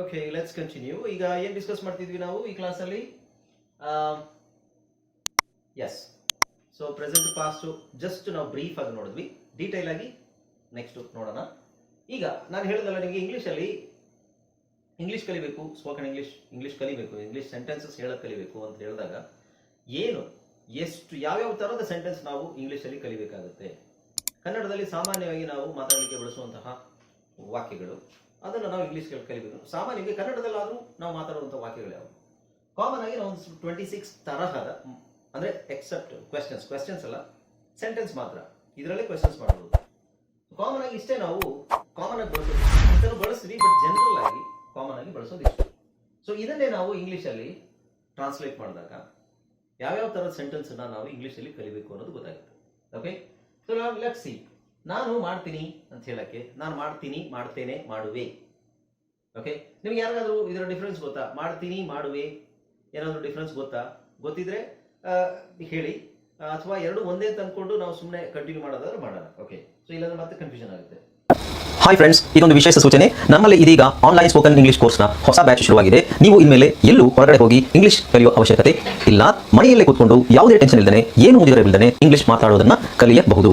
Okay let's continue ಈಗ ಏನು discuss ಮಾಡ್ತಿದ್ವಿ ನಾವು ಈ ಕ್ಲಾಸಲ್ಲಿ yes so present past just ನಾವು ಬ್ರೀಫ್ ಆಗಿ ನೋಡಿದ್ವಿ. ಡೀಟೇಲ್ ಆಗಿ ನೆಕ್ಸ್ಟ್ ನೋಡೋಣ. ಈಗ ನಾನು ಹೇಳಿದಲ್ಲ ನಿಮಗೆ ಇಂಗ್ಲೀಷಲ್ಲಿ ಇಂಗ್ಲೀಷ್ ಕಲಿಬೇಕು ಸ್ಪೋಕನ್ ಇಂಗ್ಲೀಷ್ ಇಂಗ್ಲೀಷ್ ಕಲಿಬೇಕು ಇಂಗ್ಲೀಷ್ ಸೆಂಟೆನ್ಸಸ್ ಹೇಳಕ್ ಕಲಿಬೇಕು ಅಂತ ಹೇಳಿದಾಗ ಏನು, ಎಷ್ಟು, ಯಾವ್ಯಾವ ಥರದ ಸೆಂಟೆನ್ಸ್ ನಾವು ಇಂಗ್ಲೀಷಲ್ಲಿ ಕಲಿಬೇಕಾಗುತ್ತೆ? ಕನ್ನಡದಲ್ಲಿ ಸಾಮಾನ್ಯವಾಗಿ ನಾವು ಮಾತಾಡಲಿಕ್ಕೆ ಬಳಸುವಂತಹ ವಾಕ್ಯಗಳು. ಅದನ್ನು ನಾವು ಇಂಗ್ಲೀಷ್ ಕಲಿಬೇಕು ಸಾಮಾನ್ಯವಾಗಿ ಕನ್ನಡದಲ್ಲಾದರೂ ನಾವು ಮಾತಾಡುವಂಥ ವಾಕ್ಯಗಳು ಯಾವುದು? ಕಾಮನ್ ಆಗಿ ನಾವು ಒಂದು ಟ್ವೆಂಟಿ ಸಿಕ್ಸ್ ತರಹದ ಅಂದರೆ ಎಕ್ಸೆಪ್ಟ್ ಕ್ವೆಶನ್ಸ್ ಕ್ವೆಶನ್ಸ್ ಅಲ್ಲ ಸೆಂಟೆನ್ಸ್ ಮಾತ್ರ. ಇದರಲ್ಲೇ ಕ್ವೆಶನ್ಸ್ ಮಾಡಬಹುದು ಕಾಮನ್ ಆಗಿ ಇಷ್ಟೇ ನಾವು ಕಾಮನ್ ಆಗಿ ಬಳಸೋದು ಬಳಸ್ತೀವಿ ಬಟ್ ಜನರಲ್ ಆಗಿ ಕಾಮನ್ ಆಗಿ ಬಳಸೋದು ಇಷ್ಟು. ಸೊ ಇದನ್ನೇ ನಾವು ಇಂಗ್ಲೀಷಲ್ಲಿ ಟ್ರಾನ್ಸ್ಲೇಟ್ ಮಾಡಿದಾಗ ಯಾವ್ಯಾವ ಥರದ ಸೆಂಟೆನ್ಸನ್ನು ನಾವು ಇಂಗ್ಲೀಷಲ್ಲಿ ಕಲಿಬೇಕು ಅನ್ನೋದು ಗೊತ್ತಾಗುತ್ತೆ. ಓಕೆ ಸೊ ನಾವು ಲೆಟ್ ಸಿ ನಾನು ಮಾಡ್ತೀನಿ ಅಂತ ಹೇಳಕ್ಕೆ ನಾನು ಮಾಡ್ತೀನಿ, ಮಾಡ್ತೇನೆ, ಮಾಡುವೆ. ಓಕೆ ನಿಮ್ಗೆ ಯಾರಿಗಾದ್ರೂ ಇದರ ಡಿಫ್ರೆನ್ಸ್ ಗೊತ್ತಾ? ಮಾಡ್ತೀನಿ, ಮಾಡುವೆ. ಏನಾದರೂ ಡಿಫ್ರೆನ್ಸ್ ಗೊತ್ತಾ? ಗೊತ್ತಿದ್ರೆ ಹೇಳಿ. ಅಥವಾ ಎರಡು ಒಂದೇ ತಂದ್ಕೊಂಡು ನಾವು ಸುಮ್ಮನೆ ಕಂಟಿನ್ಯೂ ಮಾಡೋದಾದ್ರೆ ಮಾಡೋಣ. ಓಕೆ ಸೊ ಇಲ್ಲಾಂದ್ರೆ ಮತ್ತೆ ಕನ್ಫ್ಯೂಷನ್ ಆಗುತ್ತೆ. ಹಾಯ್ ಫ್ರೆಂಡ್ಸ್ ಇದೊಂದು ವಿಶೇಷ ಸೂಚನೆ. ನಮ್ಮಲ್ಲಿ ಇದೀಗ ಆನ್ಲೈನ್ ಸ್ಪೋಕನ್ ಇಂಗ್ಲಿಷ್ ಕೋರ್ಸ್ನ ಹೊಸ ಬ್ಯಾಚ್ ಶುರುವಾಗಿದೆ. ನೀವು ಇನ್ಮೇಲೆ ಎಲ್ಲೂ ಹೊರಗಡೆ ಹೋಗಿ ಇಂಗ್ಲಿಷ್ ಕಲಿಯುವ ಅವಶ್ಯಕತೆ ಇಲ್ಲ. ಮನೆಯಲ್ಲೇ ಕೂತ್ಕೊಂಡು ಯಾವುದೇ ಟೆನ್ಷನ್ ಇಲ್ಲದೆ ಏನು ಮುಗಿದಿರಬಿಲ್ಲದೆ ಇಂಗ್ಲಿಷ್ ಮಾತಾಡೋದನ್ನ ಕಲಿಯಬಹುದು.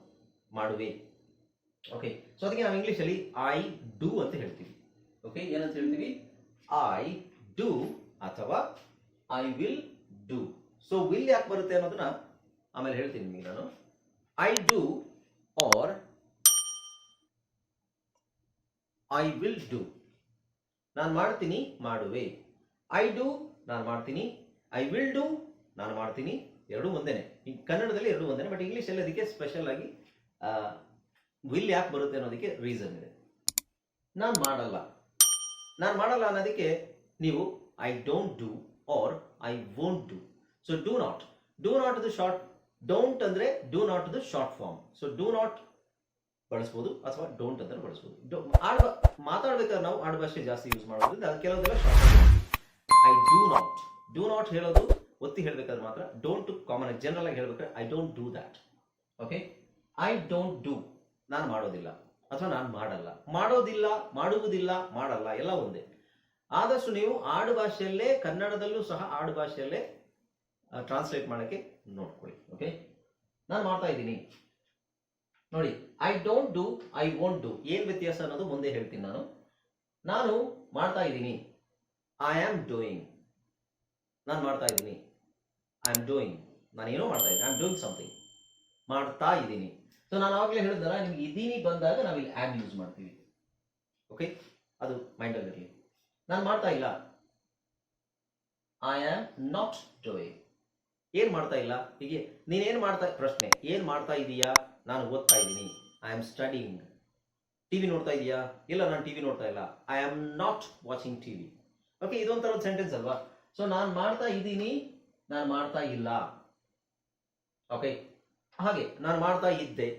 ಮಾಡುವೆ. ಓಕೆ ಸೊ ಅದಕ್ಕೆ ನಾವು ಇಂಗ್ಲೀಷಲ್ಲಿ ಐ ಡೂ ಅಂತ ಹೇಳ್ತೀವಿ. ಓಕೆ ಏನಂತ ಹೇಳ್ತೀವಿ? ಐ ಡೂ ಅಥವಾ I will do so will ಯಾಕೆ ಬರುತ್ತೆ ಅನ್ನೋದನ್ನ ಆಮೇಲೆ ಹೇಳ್ತೀನಿ ನಿಮಗೆ ನಾನು. I do or I will do ನಾನು ಮಾಡ್ತೀನಿ, ಮಾಡುವೆ. ಐ ಡೂ ನಾನು ಮಾಡ್ತೀನಿ. ಐ ವಿಲ್ ಡೂ ನಾನು ಮಾಡ್ತೀನಿ. ಎರಡು ಒಂದೇನೆ. ಈ ಕನ್ನಡದಲ್ಲಿ ಎರಡು ಒಂದೇನೆ ಬಟ್ ಇಂಗ್ಲೀಷಲ್ಲಿ ಅದಕ್ಕೆ ಸ್ಪೆಷಲ್ ಆಗಿ ವಿಲ್ ಯಾಕೆ ಬರುತ್ತೆ ಅನ್ನೋದಕ್ಕೆ ರೀಸನ್ ಇದೆ. ನಾನು ಮಾಡಲ್ಲ. ನಾನು ಮಾಡಲ್ಲ ಅನ್ನೋದಕ್ಕೆ ನೀವು I don't do or I won't do so do not do not the short don't ಅಂದರೆ do not the short form so do not ಬಳಸ್ಬೋದು ಅಥವಾ ಡೋಂಟ್ ಅಂತ ಬಳಸ್ಬೋದು. ಆಡ್ ಮಾತಾಡ್ಬೇಕಾದ್ರೆ ನಾವು ಆಡುಭಾಷೆ ಜಾಸ್ತಿ ಯೂಸ್ ಮಾಡೋದ್ರಿಂದ ಕೆಲವೊಂದೆಲ್ಲ I do not do not ಹೇಳೋದು ಒತ್ತಿ ಹೇಳಬೇಕಾದ್ರೆ ಮಾತ್ರ ಡೋಂಟ್ ಕಾಮನ್ ಜನರಲ್ ಆಗಿ ಹೇಳ್ಬೇಕಾದ್ರೆ I don't do that okay I don't do ನಾನು ಮಾಡೋದಿಲ್ಲ. ಅಥವಾ ನಾನು ಮಾಡಲ್ಲ. ಮಾಡೋದಿಲ್ಲ, ಮಾಡುವುದಿಲ್ಲ, ಮಾಡಲ್ಲ, ಎಲ್ಲ ಒಂದೇ. ಆದಷ್ಟು ನೀವು ಆಡು ಭಾಷೆಯಲ್ಲೇ, ಕನ್ನಡದಲ್ಲೂ ಸಹ ಆಡು ಭಾಷೆಯಲ್ಲೇ ಟ್ರಾನ್ಸ್ಲೇಟ್ ಮಾಡೋಕ್ಕೆ ನೋಡ್ಕೊಳ್ಳಿ ಓಕೆ ನಾನು ಮಾಡ್ತಾ ಇದ್ದೀನಿ. ನೋಡಿ I don't do I won't do ಏನು ವ್ಯತ್ಯಾಸ ಅನ್ನೋದು ಮುಂದೆ ಹೇಳ್ತೀನಿ ನಾನು. ನಾನು ಮಾಡ್ತಾ ಇದ್ದೀನಿ. ಐ ಆಮ್ ಡೂಯಿಂಗ್ ನಾನು ಮಾಡ್ತಾ ಇದ್ದೀನಿ. ಐ ಆಮ್ ಡೂಯಿಂಗ್ ನಾನು ಏನೋ ಮಾಡ್ತಾ ಇದ್ದೀನಿ. ಐ ಆಮ್ ಡೂಯಿಂಗ್ ಸಮಥಿಂಗ್ ಮಾಡ್ತಾ ಇದ್ದೀನಿ. ಸೊ ನಾನು ಆವಾಗಲೇ ಹೇಳಿದಲ್ಲ ನಿಮ್ಗೆ ಇದೀನಿ ಬಂದಾಗ ನಾವು ಇಲ್ಲಿ ಆ್ಯಮ್ ಯೂಸ್ ಮಾಡ್ತೀವಿ. ಓಕೆ ಅದು ಮೈಂಡಲ್ಲಿ ಇರಲಿ. ನಾನು ಮಾಡ್ತಾ ಇಲ್ಲ. ಐ ಆಮ್ ನಾಟ್ ಡೂಯಿಂಗ್ ಏನ್ ಮಾಡ್ತಾ ಇಲ್ಲ? ಹೀಗೆ ನೀನೇನು ಮಾಡ್ತಾ, ಪ್ರಶ್ನೆ, ಏನ್ ಮಾಡ್ತಾ ಇದೀಯಾ? ನಾನು ಓದ್ತಾ ಇದ್ದೀನಿ. ಐ ಆಮ್ ಸ್ಟಡಿಂಗ್ ಟಿವಿ ನೋಡ್ತಾ ಇದೀಯಾ? ಇಲ್ಲ, ನಾನು ಟಿವಿ ನೋಡ್ತಾ ಇಲ್ಲ. I am not watching TV okay ಇದೊಂಥರ ಸೆಂಟೆನ್ಸ್ ಅಲ್ವಾ? ಸೊ ನಾನು ಮಾಡ್ತಾ ಇದ್ದೀನಿ, ನಾನು ಮಾಡ್ತಾ ಇಲ್ಲ. ಓಕೆ ಹಾಗೆ ನಾನು ಮಾಡ್ತಾ ಇದ್ದೆ.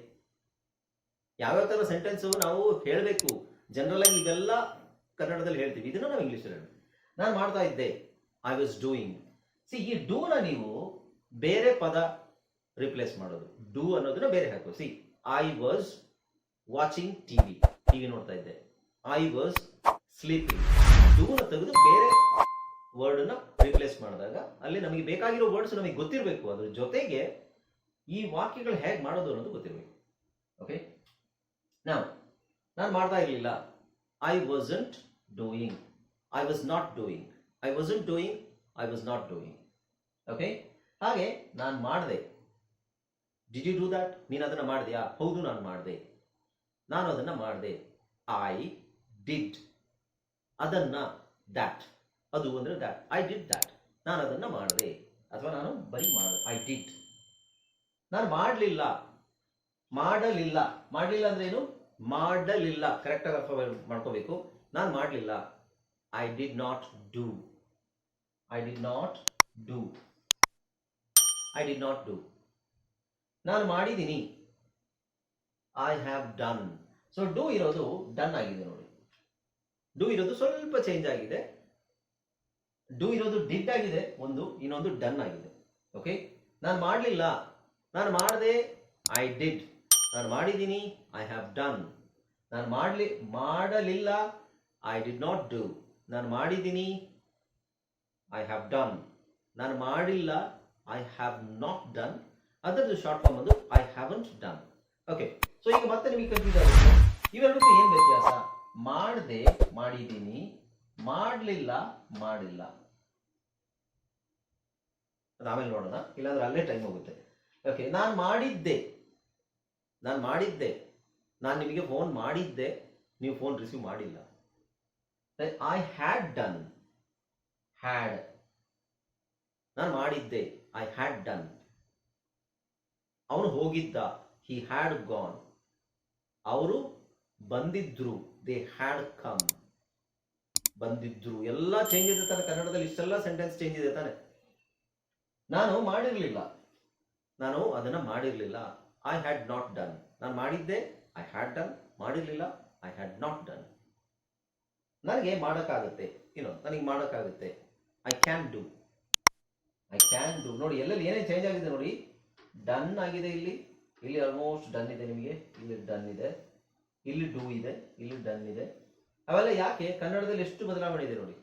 ಯಾವ್ಯಾವ ಥರ ಸೆಂಟೆನ್ಸು ನಾವು ಹೇಳಬೇಕು. ಜನರಲ್ ಆಗಿ ಇದೆಲ್ಲ ಕನ್ನಡದಲ್ಲಿ ಹೇಳ್ತೀವಿ. ಇದನ್ನ ನಾವು ಇಂಗ್ಲೀಷಲ್ಲಿ ಹೇಳ್ತೀವಿ ನಾನು ಮಾಡ್ತಾ ಇದ್ದೆ. ಐ ವಾಸ್ ಡೂಯಿಂಗ್ ಸಿ ಈ ಡೂನ ನೀವು ಬೇರೆ ಪದ ರಿಪ್ಲೇಸ್ ಮಾಡೋದು. ಡೂ ಅನ್ನೋದನ್ನ ಬೇರೆ ಹಾಕು see I was watching TV TV ನೋಡ್ತಾ ಇದ್ದೆ. ಐ ವಾಸ್ ಸ್ಲೀಪಿಂಗ್ ಡೂನ ತೆಗೆದು ಬೇರೆ ವರ್ಡನ್ನ ರಿಪ್ಲೇಸ್ ಮಾಡಿದಾಗ ಅಲ್ಲಿ ನಮಗೆ ಬೇಕಾಗಿರೋ ವರ್ಡ್ಸ್ ನಮಗೆ ಗೊತ್ತಿರಬೇಕು. ಅದ್ರ ಜೊತೆಗೆ ಈ ವಾಕ್ಯಗಳು ಹೇಗೆ ಮಾಡೋದು ಅನ್ನೋದು ಗೊತ್ತಿರಬೇಕು. ಓಕೆ ನಾವು ನಾನು ಮಾಡ್ತಾ ಇರಲಿಲ್ಲ. I wasn't doing I was not doing I wasn't doing I was not doing okay ಹಾಗೆ ನಾನು ಮಾಡಿದೆ. ಡಿಡ್ ಯು ಡೂ ದ್ಯಾಟ್ ನೀನು ಅದನ್ನು ಮಾಡಿದೆಯಾ? ಹೌದು, ನಾನು ಮಾಡಿದೆ. ನಾನು ಅದನ್ನು ಮಾಡಿದೆ. ಐ ಡಿಡ್ ಅದನ್ನು ದ್ಯಾಟ್ ಅದು ಅಂದರೆ ದ್ಯಾಟ್ ಐ ಡಿಡ್ ದ್ಯಾಟ್ ನಾನು ಅದನ್ನು ಮಾಡಿದೆ. ಅಥವಾ ನಾನು ಬರೀ ಮಾಡಿದೆ ಐ ಡಿಡ್ ನಾನು ಮಾಡಲಿಲ್ಲ. ಮಾಡಲಿಲ್ಲ. ಮಾಡಲಿಲ್ಲ ಅಂದ್ರೆ ಏನು? ಮಾಡಲಿಲ್ಲ. ಕರೆಕ್ಟಾಗಿ ಅರ್ಥ ಮಾಡ್ಕೋಬೇಕು. ನಾನು ಮಾಡಲಿಲ್ಲ. I did not do I did not do I did not do ನಾನು ಮಾಡಿದ್ದೀನಿ. I have done so do ಇರೋದು ಡನ್ ಆಗಿದೆ ನೋಡಿ. ಡೂ ಇರೋದು ಸ್ವಲ್ಪ ಚೇಂಜ್ ಆಗಿದೆ. ಡೂ ಇರೋದು ಡಿಡ್ ಆಗಿದೆ. ಒಂದು, ಇನ್ನೊಂದು ಡನ್ ಆಗಿದೆ. ಓಕೆ ನಾನು ಮಾಡಲಿಲ್ಲ. ನಾನು ಮಾಡಿದೆ ಐ ಡಿಡ್ ನಾನು ಮಾಡಿದ್ದೀನಿ ಐ ಹ್ಯಾವ್ ಡನ್ ನಾನು ಮಾಡಲಿ, ಮಾಡಲಿಲ್ಲ ಐ ಡಿಡ್ ನಾಟ್ ಡೂ ನಾನು ಮಾಡಿದ್ದೀನಿ ಐ ಹ್ಯಾವ್ ಡನ್ ನಾನು ಮಾಡಿಲ್ಲ ಐ ಹ್ಯಾವ್ ನಾಟ್ ಡನ್ ಅದರದ್ದು ಶಾರ್ಟ್ ಫಾರ್ಮ್ ಅದು I haven't done okay so ಈಗ ಮತ್ತೆ ನಿಮಗೆ ಕನ್ಫ್ಯೂಸ್ ಆಗುತ್ತೆ. ಇವೆರಡಕ್ಕೂ ಏನು ವ್ಯತ್ಯಾಸ? ಮಾಡದೆ, ಮಾಡಿದ್ದೀನಿ, ಮಾಡಲಿಲ್ಲ, ಮಾಡಿಲ್ಲ. ಅದು ಆಮೇಲೆ ನೋಡೋಣ. ಇಲ್ಲಾಂದ್ರೆ ಅಲ್ಲೇ ಟೈಮ್ ಹೋಗುತ್ತೆ. ಓಕೆ ನಾನು ಮಾಡಿದ್ದೆ. ನಾನು ಮಾಡಿದ್ದೆ. ನಾನು ನಿಮಗೆ ಫೋನ್ ಮಾಡಿದ್ದೆ. ನೀವು ಫೋನ್ ರಿಸೀವ್ ಮಾಡಿಲ್ಲ. ಐ ಹ್ಯಾಡ್ ಡನ್ ಹ್ಯಾಡ್ ನಾನು ಮಾಡಿದ್ದೆ. ಐ ಹ್ಯಾಡ್ ಡನ್ ಅವನು ಹೋಗಿದ್ದ. ಹಿ ಹ್ಯಾಡ್ ಗಾನ್ ಅವರು ಬಂದಿದ್ರು. ದೇ ಹ್ಯಾಡ್ ಕಮ್ ಬಂದಿದ್ರು. ಎಲ್ಲ ಚೇಂಜ್ ಇದೆ ತಾನೆ ಕನ್ನಡದಲ್ಲಿ. ಇಷ್ಟೆಲ್ಲ ಸೆಂಟೆನ್ಸ್ ಚೇಂಜ್ ಇದೆ ತಾನೆ. ನಾನು ಮಾಡಿರಲಿಲ್ಲ. ನಾನು ಅದನ್ನು ಮಾಡಿರಲಿಲ್ಲ. ಐ ಹ್ಯಾಡ್ ನಾಟ್ ಡನ್ ನಾನು ಮಾಡಿದ್ದೆ ಐ ಹ್ಯಾಡ್ ಡನ್ ಮಾಡಿರಲಿಲ್ಲ ಐ ಹ್ಯಾಡ್ ನಾಟ್ ಡನ್ ನನಗೆ ಮಾಡೋಕ್ಕಾಗುತ್ತೆ? ಇನ್ನೊಂದು ನನಗೆ ಮಾಡೋಕ್ಕಾಗುತ್ತೆ. I can do I can do ನೋಡಿ, ಎಲ್ಲೆಲ್ಲಿ ಏನೇ ಚೇಂಜ್ ಆಗಿದೆ ನೋಡಿ. ಡನ್ ಆಗಿದೆ ಇಲ್ಲಿ. ಇಲ್ಲಿ ಆಲ್ಮೋಸ್ಟ್ ಡನ್ ಇದೆ ನಿಮಗೆ. ಇಲ್ಲಿ ಡನ್ ಇದೆ. ಇಲ್ಲಿ ಡೂ ಇದೆ. ಇಲ್ಲಿ ಡನ್ ಇದೆ. ಅವೆಲ್ಲ ಯಾಕೆ? ಕನ್ನಡದಲ್ಲಿ ಎಷ್ಟು ಬದಲಾವಣೆ ಇದೆ ನೋಡಿ.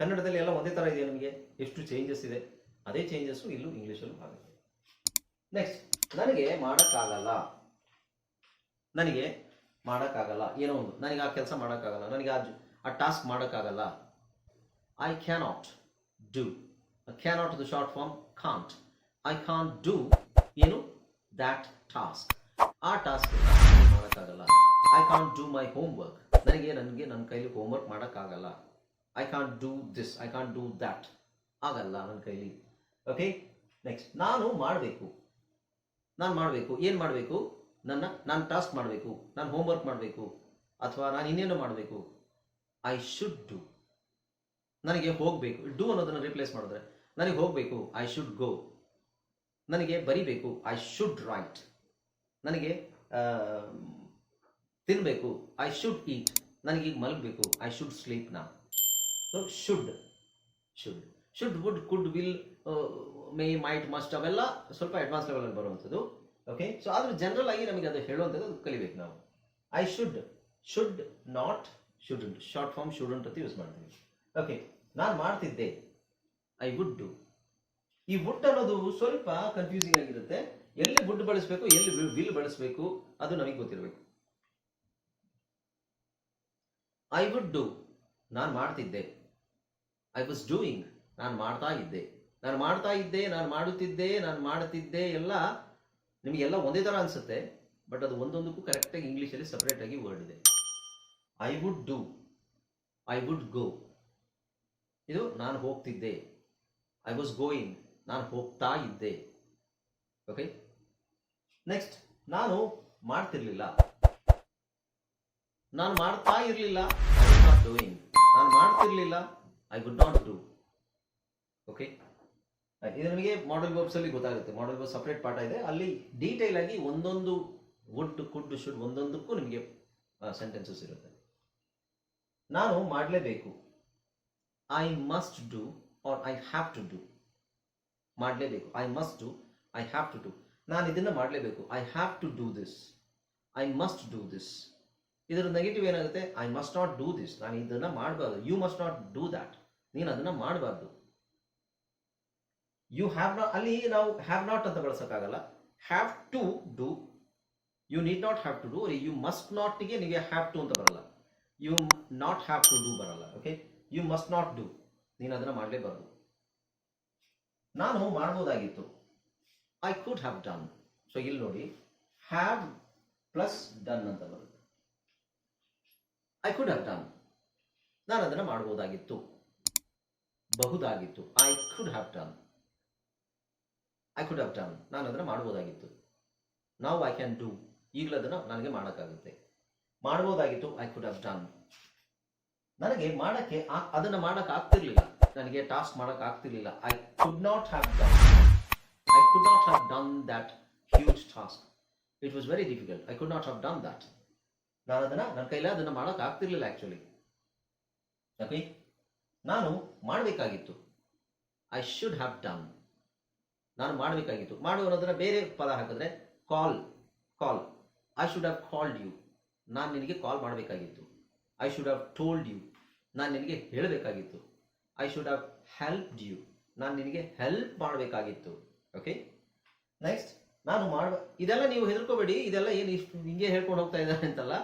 ಕನ್ನಡದಲ್ಲಿ ಎಲ್ಲ ಒಂದೇ ಥರ ಇದೆ ನಿಮಗೆ? ಎಷ್ಟು ಚೇಂಜಸ್ ಇದೆ? ಅದೇ ಚೇಂಜಸ್ಸು ಇಲ್ಲೂ ಇಂಗ್ಲೀಷಲ್ಲೂ ಆಗುತ್ತೆ ನೆಕ್ಸ್ಟ್ ನನಗೆ ಮಾಡೋಕ್ಕಾಗಲ್ಲ. ನನಗೆ ಮಾಡೋಕ್ಕಾಗಲ್ಲ. ಏನೋ ಒಂದು. ನನಗೆ ಆ ಕೆಲಸ ಮಾಡೋಕ್ಕಾಗಲ್ಲ. ನನಗೆ ಆ ಆ ಟಾಸ್ಕ್ ಮಾಡೋಕ್ಕಾಗಲ್ಲ. I cannot do cannot the short form can't I can't do ಏನು? ದ್ಯಾಟ್ ಟಾಸ್ಕ್ ಆ ಟಾಸ್ಕ್ ಮಾಡೋಕ್ಕಾಗಲ್ಲ. I can't do my homework ನನಗೆ ನನಗೆ ನನ್ನ ಕೈಲಿ ಹೋಮ್ ವರ್ಕ್ ಮಾಡೋಕ್ಕಾಗಲ್ಲ. I can't do this I can't do that ಆಗಲ್ಲ ನನ್ನ ಕೈಲಿ. ಓಕೆ ನೆಕ್ಸ್ಟ್ ನಾನು ಮಾಡಬೇಕು. ನಾನು ಮಾಡಬೇಕು, ಏನು ಮಾಡಬೇಕು? ನನ್ನ, ನಾನು ಟಾಸ್ಕ್ ಮಾಡಬೇಕು, ನಾನು ಹೋಮ್ ವರ್ಕ್ ಮಾಡಬೇಕು, ಅಥವಾ ನಾನು ಇನ್ನೇನು ಮಾಡಬೇಕು. ಐ ಶುಡ್ ಡೂ ನನಗೆ ಹೋಗಬೇಕು. ಡೂ ಅನ್ನೋದನ್ನು ರಿಪ್ಲೇಸ್ ಮಾಡಿದ್ರೆ, ನನಗೆ ಹೋಗಬೇಕು ಐ ಶುಡ್ ಗೋ ನನಗೆ ಬರಿಬೇಕು ಐ ಶುಡ್ ರೈಟ್ ನನಗೆ ತಿನ್ನಬೇಕು ಐ ಶುಡ್ ಈಟ್ ನನಗೀಗ ಮಲಗಬೇಕು ಐ ಶುಡ್ ಸ್ಲೀಪ್ ನಾ so should should should would could will may might must ಅವೆಲ್ಲ ಸ್ವಲ್ಪ ಅಡ್ವಾನ್ಸ್ ಲೆವೆಲಲ್ಲಿ ಬರುವಂಥದ್ದು. ಓಕೆ ಸೊ ಆದರೂ ಜನರಲ್ ಆಗಿ ನಮಗೆ ಅದು ಹೇಳುವಂಥದ್ದು ಕಲಿಬೇಕು ನಾವು. I should should not shouldn't short form shouldn't ಅಂತ ಯೂಸ್ ಮಾಡ್ತೀವಿ. ಓಕೆ ನಾನು ಮಾಡ್ತಿದ್ದೆ. ಐ ವುಡ್ ಡು ಈ ವುಡ್ ಅನ್ನೋದು ಸ್ವಲ್ಪ ಕನ್ಫ್ಯೂಸಿಂಗ್ ಆಗಿರುತ್ತೆ. ಎಲ್ಲಿ ವುಡ್ ಬಳಸಬೇಕು, ಎಲ್ಲಿ ವಿಲ್ ಬಳಸಬೇಕು, ಅದು ನಮಗೆ ಗೊತ್ತಿರಬೇಕು. ಐ ವುಡ್ ಡು ನಾನು ಮಾಡ್ತಿದ್ದೆ. ಐ ವಾಸ್ ಡೂಯಿಂಗ್ ನಾನು ಮಾಡ್ತಾ ಇದ್ದೆ. ನಾನು ಮಾಡ್ತಾ ಇದ್ದೆ, ನಾನು ಮಾಡುತ್ತಿದ್ದೆ ನಾನು ಮಾಡುತ್ತಿದ್ದೆ ಎಲ್ಲ ನಿಮಗೆಲ್ಲ ಒಂದೇ ಥರ ಅನಿಸುತ್ತೆ, ಬಟ್ ಅದು ಒಂದೊಂದಕ್ಕೂ ಕರೆಕ್ಟಾಗಿ ಇಂಗ್ಲೀಷಲ್ಲಿ ಸಪ್ರೇಟಾಗಿ ವರ್ಡ್ ಇದೆ. I would do I would go ಇದು ನಾನು ಹೋಗ್ತಿದ್ದೆ ಐ ವಾಸ್ ಗೋಯಿಂಗ್ ನಾನು ಹೋಗ್ತಾ ಇದ್ದೆ. ಓಕೆ ನೆಕ್ಸ್ಟ್ ನಾನು ಮಾಡ್ತಿರ್ಲಿಲ್ಲ. ನಾನು ಮಾಡ್ತಾ ಇರಲಿಲ್ಲ ಐ ನಾಟ್ ಡೂಯಿಂಗ್ ನಾನು ಮಾಡ್ತಿರ್ಲಿಲ್ಲ I would not do okay ಇದು ನಿಮಗೆ ಮಾಡಲ್ ವರ್ಬ್ಸ್ ಅಲ್ಲಿ ಗೊತ್ತಾಗುತ್ತೆ. ಮಾಡಲ್ ವರ್ಬ್ ಸಪ್ರೇಟ್ ಪಾಠ ಇದೆ ಅಲ್ಲಿ ಡೀಟೇಲ್ ಆಗಿ ಒಂದೊಂದು ವುಡ್ ಕುಡ್ ಶುಡ್ ಒಂದೊಂದಕ್ಕೂ ನಿಮಗೆ ಸೆಂಟೆನ್ಸಸ್ ಇರುತ್ತೆ. ನಾನು ಮಾಡಲೇಬೇಕು. I must do or I have to do ಮಾಡಲೇಬೇಕು. I must do I have to do ನಾನು ಇದನ್ನು ಮಾಡಲೇಬೇಕು. I have to do this I must do this ಇದರ ನೆಗೆಟಿವ್ ಏನಾಗುತ್ತೆ? I must not do this ನಾನು ಇದನ್ನು ಮಾಡಬಾರ್ದು. You must not do that ನೀನು ಅದನ್ನು ಮಾಡಬಾರ್ದು. ಯು ಹ್ಯಾವ್ ನಾಟ್ ಅಲ್ಲಿ ನಾವು ಹ್ಯಾವ್ ನಾಟ್ ಅಂತ ಬಳಸೋಕ್ಕಾಗಲ್ಲ. Have to do you need not have to do you must ನಾಟ್ಗೆ ನಿಮಗೆ ಹ್ಯಾವ್ ಟು ಅಂತ ಬರಲ್ಲ. You not have to do ಬರಲ್ಲ. Okay you must not do ನೀನು ಅದನ್ನು ಮಾಡಲೇಬಾರ್ದು. ನಾನು ಮಾಡ್ಬೋದಾಗಿತ್ತು. I could have done so ಇಲ್ಲಿ ನೋಡಿ. ಹ್ಯಾವ್ ಪ್ಲಸ್ ಡನ್ ಅಂತ ಬರುತ್ತೆ. ಐ ಕುಡ್ ಹ್ಯಾವ್ ಡನ್ ನಾನು ಅದನ್ನು ಮಾಡ್ಬೋದಾಗಿತ್ತು. ಬಹುದಾಗಿತ್ತು. I could have done I could have done ನಾನು ಅದನ್ನು ಮಾಡ್ಬೋದಾಗಿತ್ತು. ನಾವು ಐ ಕ್ಯಾನ್ ಡೂ ಈಗಲೂ ಅದನ್ನು ನನಗೆ ಮಾಡೋಕ್ಕಾಗುತ್ತೆ. ಮಾಡ್ಬೋದಾಗಿತ್ತು ಐ ಕುಡ್ ಹ್ಯಾವ್ ಡನ್ ನನಗೆ ಮಾಡೋಕ್ಕೆ ಅದನ್ನು ಅದನ್ನ ಮಾಡಕ್ ಆಗ್ತಿರ್ಲಿಲ್ಲ. ನನಗೆ ಟಾಸ್ಕ್ ಮಾಡೋಕೆ ಆಗ್ತಿರ್ಲಿಲ್ಲ. I could not have done I could not have done that huge task it was very difficult I could not have done that ನಾನು ಅದನ್ನು, ನನ್ನ ಕೈಲೇ ಅದನ್ನು ಮಾಡೋಕೆ ಆಗ್ತಿರ್ಲಿಲ್ಲ ಆ್ಯಕ್ಚುಲಿ ನಾನು ಮಾಡಬೇಕಾಗಿತ್ತು. ಐ ಶುಡ್ ಹ್ಯಾವ್ ಡನ್ ನಾನು ಮಾಡಬೇಕಾಗಿತ್ತು. ಮಾಡು ಅನ್ನೋದನ್ನ ಬೇರೆ ಪದ ಹಾಕಿದ್ರೆ call call I should have called you ನಾನು ನಿನಗೆ ಕಾಲ್ ಮಾಡಬೇಕಾಗಿತ್ತು. I should have told you ನಾನು ನಿನಗೆ ಹೇಳಬೇಕಾಗಿತ್ತು. I should have helped you ನಾನು ನಿನಗೆ ಹೆಲ್ಪ್ ಮಾಡಬೇಕಾಗಿತ್ತು. ಓಕೆ ನೆಕ್ಸ್ಟ್ ನಾನು ಮಾಡ ಇದೆಲ್ಲ ನೀವು ಹೆದರ್ಕೋಬೇಡಿ. ಇದೆಲ್ಲ ಏನು ಇಷ್ಟು ಹಿಂಗೆ ಹೇಳ್ಕೊಂಡು ಹೋಗ್ತಾ ಇದ್ದಾರೆ ಅಂತಲ್ಲ.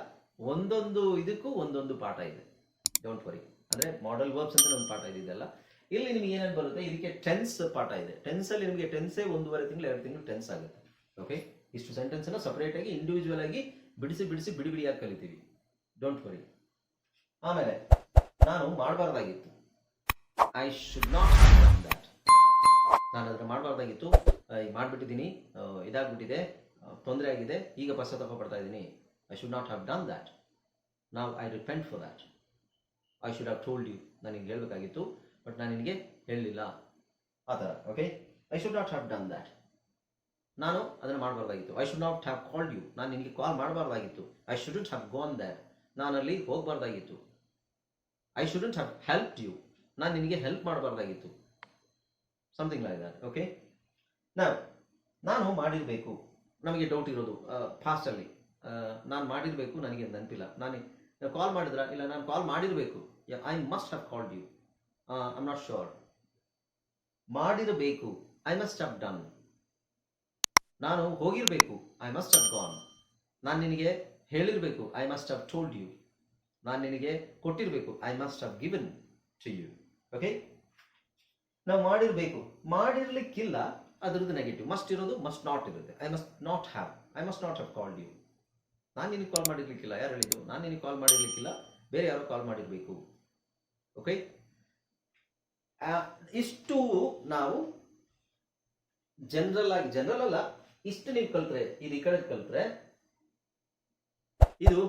ಒಂದೊಂದು ಇದಕ್ಕೂ ಒಂದೊಂದು ಪಾಠ ಇದೆ. ಡೋಂಟ್ ವರಿ ಅಂದರೆ ಮಾಡೆಲ್ ವರ್ಬ್ಸ್ ಅಂತ ಒಂದು ಪಾಠ ಇದೆ ಇದೆಲ್ಲ. ಇಲ್ಲಿ ನಿಮ್ಗೆ ಏನೇನು ಬರುತ್ತೆ? ಇದಕ್ಕೆ ಟೆನ್ಸ್ ಪಾಠ ಇದೆ. ಟೆನ್ಸ್ ಅಲ್ಲಿ ನಿಮಗೆ ಟೆನ್ಸೇ ಒಂದೂವರೆ ತಿಂಗಳು, ಎರಡು ತಿಂಗಳು ಟೆನ್ಸ್ ಆಗುತ್ತೆ. ಓಕೆ ಇಷ್ಟು ಸೆಂಟೆನ್ಸ್ ಅನ್ನ ಸಪರೇಟ್ ಆಗಿ ಇಂಡಿವಿಜುವಲ್ ಆಗಿ ಬಿಡಿಸಿ ಬಿಡಿಸಿ, ಬಿಡಿ, ಬಿಡಿಯಾಗಿ ಕಲಿತೀವಿ. ಡೋಂಟ್ ವರಿ ಆಮೇಲೆ, ನಾನು ಮಾಡಬಾರ್ದಾಗಿತ್ತು. ಐ ಶುಡ್ ನಾಟ್ ದ್ಯಾಟ್ ನಾನು ಅದನ್ನು ಮಾಡಬಾರ್ದಾಗಿತ್ತು. ಈಗ ಮಾಡಿಬಿಟ್ಟಿದ್ದೀನಿ. ಇದಾಗ್ಬಿಟ್ಟಿದೆ. ತೊಂದರೆ ಆಗಿದೆ. ಈಗ ಪಶ್ಚಾತ್ತಾಪ ಪಡ್ತಾ ಇದ್ದೀನಿ. I should not have done that ನಾವು I repent for that I should have told you ನನಗೆ ಹೇಳಬೇಕಾಗಿತ್ತು. ಬಟ್ ನಾನು ನಿನಗೆ ಹೇಳಲಿಲ್ಲ ಆ ಥರ okay I should not have done that ನಾನು ಅದನ್ನು ಮಾಡಬಾರ್ದಾಗಿತ್ತು. I should not have called you ನಾನು ನಿನಗೆ ಕಾಲ್ ಮಾಡಬಾರ್ದಾಗಿತ್ತು. I shouldn't have gone that ನಾನು ಅಲ್ಲಿ ಹೋಗಬಾರ್ದಾಗಿತ್ತು. I shouldn't have help you ನಾನು ನಿನಗೆ ಹೆಲ್ಪ್ ಮಾಡಬಾರ್ದಾಗಿತ್ತು. ಸಮಥಿಂಗ್ ಲೈಕ್ ದ್ಯಾಟ್ ಓಕೆ ನಾವು ನಾನು ಮಾಡಿರಬೇಕು. ನಮಗೆ ಡೌಟ್ ಇರೋದು. ಫಾಸ್ಟಲ್ಲಿ ನಾನು ಮಾಡಿರಬೇಕು, ನನಗೆ ನೆನಪಿಲ್ಲ. ನಾನು ಕಾಲ್ ಮಾಡಿದ್ರ? ಇಲ್ಲ, ನಾನು ಕಾಲ್ ಮಾಡಿರಬೇಕು. I must have called you I'm not sure ಮಾಡಿರಬೇಕು. ಐ ಮಸ್ಟ್ ಹ್ಯಾವ್ ಡನ್ ನಾನು ಹೋಗಿರಬೇಕು. ಐ ಮಸ್ಟ್ ಹ್ಯಾವ್ ಗಾನ್ ನಾನು ನಿನಗೆ ಹೇಳಿರಬೇಕು. I must have told you ನಾನು ನಿನಗೆ ಕೊಟ್ಟಿರಬೇಕು. I must have given to you okay ನಾವು ಮಾಡಿರಬೇಕು. ಮಾಡಿರ್ಲಿಕ್ಕಿಲ್ಲ, ಅದ್ರದ್ದು ನೆಗೆಟಿವ್ ಮಸ್ಟ್ ಇರೋದು ಮಸ್ಟ್ ನಾಟ್ ಇರುತ್ತೆ. I must not have I must not have called you ನಾನು ನಿನಗೆ ಕಾಲ್ ಮಾಡಿರ್ಲಿಕ್ಕಿಲ್ಲ. ಯಾರು ಹೇಳಿದ್ರು ನಾನು ನಿನಗೆ ಕಾಲ್ ಮಾಡಿರ್ಲಿಕ್ಕಿಲ್ಲ. ಬೇರೆ ಯಾರೋ ಕಾಲ್ ಮಾಡಿರಬೇಕು. ಓಕೆ ಇಷ್ಟು ನಾವು ಜನರಲ್ ಆಗಿ ಜನರಲ್ ಅಲ್ಲ, ಇಷ್ಟು ನೀವು ಕಲ್ತ್ರೆ ಇದು ಈ ಕಡೆ ಕಲ್ತ್ರೆ, ಇದು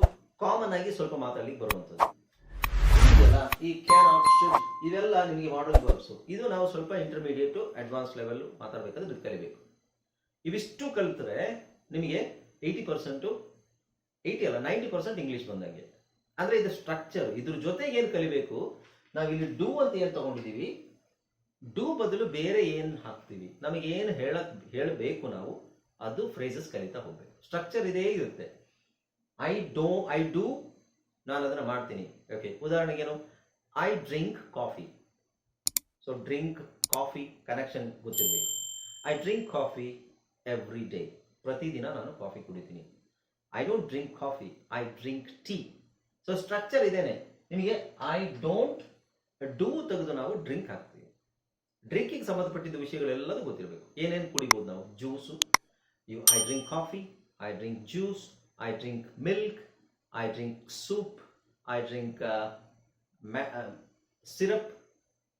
ಕಾಮನ್ ಆಗಿ ಸ್ವಲ್ಪ ಮಾತಾಡ್ಲಿಕ್ಕೆ ಬರುವಂಥದ್ದು. ಈ ಕ್ಯಾನ್ ಆಫ್ ಇವೆಲ್ಲ ನಿಮಗೆ ಮಾಡಲ್ ವರ್ಬ್ಸ್ ಇದು ನಾವು ಸ್ವಲ್ಪ ಇಂಟರ್ಮೀಡಿಯೇಟ್ ಅಡ್ವಾನ್ಸ್ ಲೆವೆಲ್ ಮಾತಾಡಬೇಕಾದ್ರೆ ಇದು ಕಲಿಬೇಕು. ಇವಿಷ್ಟು ಕಲಿತ್ರೆ ನಿಮಗೆ ಏಯ್ಟಿ ಪರ್ಸೆಂಟು ಏಯ್ಟಿ ಅಲ್ಲ ನೈಂಟಿ ಪರ್ಸೆಂಟ್ ಇಂಗ್ಲೀಷ್ ಬಂದಾಗೆ. ಅಂದ್ರೆ ಇದು ಸ್ಟ್ರಕ್ಚರ್ ಇದ್ರ ಜೊತೆಗೆ ಏನು ಕಲಿಬೇಕು? ನಾವು ಇಲ್ಲಿ ಡೂ ಅಂತ ಏನು ತಗೊಂಡಿದ್ದೀವಿ? ಡೂ ಬದಲು ಬೇರೆ ಏನು ಹಾಕ್ತೀವಿ? ನಮಗೆ ಏನು ಹೇಳಕ್, ಹೇಳಬೇಕು ನಾವು, ಅದು ಫ್ರೇಸಸ್ ಕಲಿತಾ ಹೋಗ್ಬೇಕು. ಸ್ಟ್ರಕ್ಚರ್ ಇದೇ ಇರುತ್ತೆ. ಐ ಡೋ ಐ ಡೂ ನಾನು ಅದನ್ನ ಮಾಡ್ತೀನಿ. Okay ಉದಾಹರಣೆಗೇನು? I drink coffee so drink coffee connection ಗೊತ್ತಿರಬೇಕು. I drink coffee every day ಪ್ರತಿದಿನ ನಾನು ಕಾಫಿ ಕುಡಿತೀನಿ. I don't drink coffee I drink tea so structure ಇದೇನೆ. ನಿಮಗೆ ಐ ಡೋಂಟ್ ಡೂ ತೆಗೆದು ನಾವು ಡ್ರಿಂಕ್ ಹಾಕ್ತೀವಿ. ಡ್ರಿಂಕಿಗೆ ಸಂಬಂಧಪಟ್ಟಿದ್ದ ವಿಷಯಗಳೆಲ್ಲದೂ ಗೊತ್ತಿರಬೇಕು. ಏನೇನು ಕುಡಿಬೋದು ನಾವು? Juice. You, I drink coffee, I drink juice, I drink milk, I drink soup, I drink syrup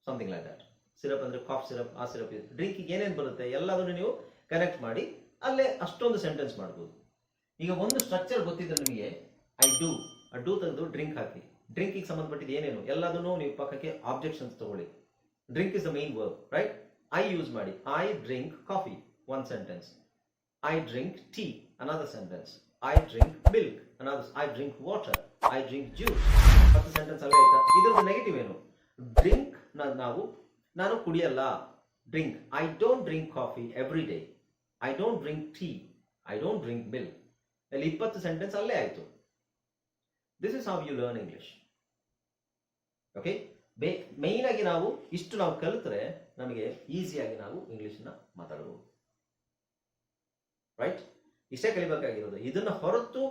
something like that syrup ಅಂದರೆ ಕಾಫ್ ಸಿರಪ್, ಆ ಸಿರಪ್ ಇದೆ. ಡ್ರಿಂಕಿಗೆ ಏನೇನು ಬರುತ್ತೆ ಎಲ್ಲದನ್ನು ನೀವು ಕನೆಕ್ಟ್ ಮಾಡಿ ಅಲ್ಲೇ ಅಷ್ಟೊಂದು ಸೆಂಟೆನ್ಸ್ ಮಾಡ್ಬೋದು. ಈಗ ಒಂದು ಸ್ಟ್ರಕ್ಚರ್ ಗೊತ್ತಿದ್ರೆ ನಿಮಗೆ ಐ ಡೂ ಆ ಡೂ ತೆಗೆದು ಡ್ರಿಂಕ್ ಹಾಕಿ. ಡ್ರಿಂಕಿಗೆ ಸಂಬಂಧಪಟ್ಟಿದ್ದು ಏನೇನು? ಎಲ್ಲದನ್ನು ನೀವು ಪಕ್ಕಕ್ಕೆ ಆಬ್ಜೆಕ್ಷನ್ಸ್ ತಗೊಳ್ಳಿ. Drink is the main verb right I use ಮಾಡಿ. I drink coffee one sentence I drink tea another sentence I drink milk another I drink water I drink juice ಹತ್ತು ಸೆಂಟೆನ್ಸ್ ಅಲ್ಲೇ ಆಯ್ತಾ ಇದರದ್ದು ನೆಗೆಟಿವ್ ಏನು? Drink ನಾವು, ನಾನು ಕುಡಿಯಲ್ಲ. Drink I don't drink coffee every day I don't drink tea I don't drink milk ಅಲ್ಲಿ ಇಪ್ಪತ್ತು ಸೆಂಟೆನ್ಸ್ ಅಲ್ಲೇ ಆಯ್ತು. This is how you learn English okay ಬೇ ಮೇನ್ ಆಗಿ ನಾವು ಇಷ್ಟು ನಾವು ಕಲಿತ್ರೆ ನಮಗೆ ಈಸಿಯಾಗಿ ನಾವು ಇಂಗ್ಲಿಷ್ನ ಮಾತಾಡಬಹುದು ರೈಟ್ ಇಷ್ಟೇ ಕಲಿಬೇಕಾಗಿರೋದು ಇದನ್ನ ಹೊರತು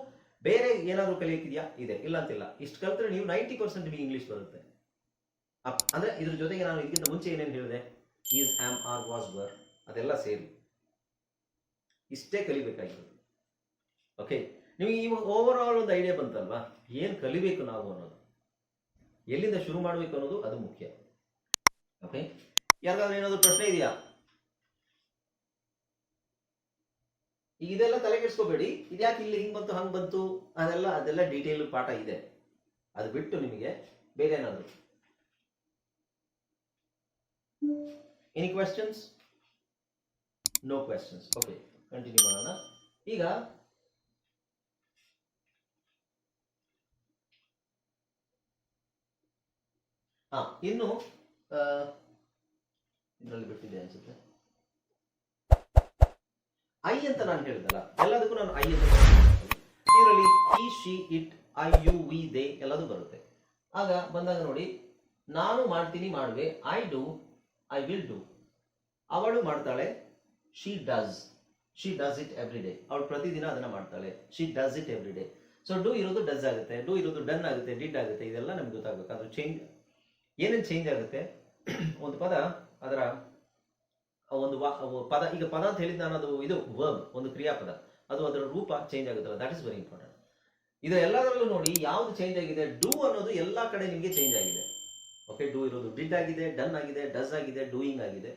ಬೇರೆ ಏನಾದರೂ ಕಲಿಯಕ್ಕಿದೆಯಾ ಇದೆ. ಇಲ್ಲ ಅಂತಿಲ್ಲ ಇಷ್ಟು ಕಲಿತ್ರೆ ನೀವು ನೈಂಟಿ ಪರ್ಸೆಂಟ್ ನಿಮಗೆ ಇಂಗ್ಲಿಷ್ ಬರುತ್ತೆ. ಅಂದ್ರೆ ಇದ್ರ ಜೊತೆಗೆ ನಾನು ಇದಕ್ಕಿಂತ ಮುಂಚೆ ಏನೇನು ಹೇಳಿದೆ? Is am are was were ಅದೆಲ್ಲ ಸೇರಿ. ಇಷ್ಟೇ ಕಲಿಬೇಕಾಗಿರೋದು. ಓಕೆ ನಿಮಗೆ ಇವಾಗ ಓವರ್ ಆಲ್ ಒಂದು ಐಡಿಯಾ ಬಂತಲ್ವಾ? ಏನು ಕಲಿಬೇಕು ನಾವು ಅನ್ನೋದು? ಎಲ್ಲಿಂದ ಶುರು ಮಾಡಬೇಕು ಅನ್ನೋದು ಅದು ಮುಖ್ಯ. ಓಕೆ ಯಾರಿಗಾದ್ರೂ ಏನಾದ್ರು ಪ್ರಶ್ನೆ ಇದೆಯಾ? ಈಗ ಇದೆಲ್ಲ ತಲೆ ಕೆಡಿಸ್ಕೋಬೇಡಿ. ಇದ್ಯಾಕೆ ಇಲ್ಲಿ ಹಿಂಗೆ ಬಂತು, ಹಂಗ್ ಬಂತು? ಅದೆಲ್ಲ ಅದೆಲ್ಲ ಡೀಟೇಲ್ ಪಾಠ ಇದೆ. ಅದು ಬಿಟ್ಟು ನಿಮಗೆ ಬೇರೆ ಏನಾದರೂ? Any questions no questions okay continue ಮಾಡೋಣ. ಈಗ ಹಾ, ಇನ್ನು ಇದರಲ್ಲಿ ಬಿಟ್ಟಿದೆ ಅನ್ಸುತ್ತೆ. ಐ ಅಂತ ನಾನು ಹೇಳಿದಲ್ಲ ಎಲ್ಲದಕ್ಕೂ ನಾನು ಐ ಅಂತ ಇದರಲ್ಲಿ ಈ she it I you we they ಎಲ್ಲದೂ ಬರುತ್ತೆ. ಆಗ ಬಂದಾಗ ನೋಡಿ, ನಾನು ಮಾಡ್ತೀನಿ ಮಾಡುವೆ I do I will do ಅವಳು ಮಾಡ್ತಾಳೆ she does she does it every day ಅವಳು ಪ್ರತಿದಿನ ಅದನ್ನ ಮಾಡ್ತಾಳೆ she does it every day so do ಇರೋದು ಡಸ್ ಆಗುತ್ತೆ ಡೂ ಇರೋದು ಡನ್ ಆಗುತ್ತೆ ಡಿಡ್ ಆಗುತ್ತೆ, ಇದೆಲ್ಲ ನಮ್ಗೆ ಗೊತ್ತಾಗಬೇಕು. ಅದು ಚೇಂಜ್ ಏನೇನು ಚೇಂಜ್ ಆಗುತ್ತೆ? ಒಂದು ಪದ, ಅದರ ಒಂದು ವಾ ಪದ, ಈಗ ಪದ ಅಂತ ಹೇಳಿದ ನಾನು ಅದು ಇದು ವರ್ಬ್ ಒಂದು ಕ್ರಿಯಾಪದ. ಅದು ಅದರ ರೂಪ ಚೇಂಜ್ ಆಗುತ್ತಲ್ಲ ದಟ್ ಇಸ್ ವೆರಿ ಇಂಪಾರ್ಟೆಂಟ್ ಇದು ಎಲ್ಲದರಲ್ಲೂ ನೋಡಿ ಯಾವುದು ಚೇಂಜ್ ಆಗಿದೆ ಡೂ ಅನ್ನೋದು ಎಲ್ಲ ಕಡೆ ನಿಮಗೆ ಚೇಂಜ್ ಆಗಿದೆ. ಓಕೆ ಡೂ ಇರೋದು ಡಿಡ್ ಆಗಿದೆ ಡನ್ ಆಗಿದೆ ಡಸ್ ಆಗಿದೆ ಡೂಯಿಂಗ್ ಆಗಿದೆ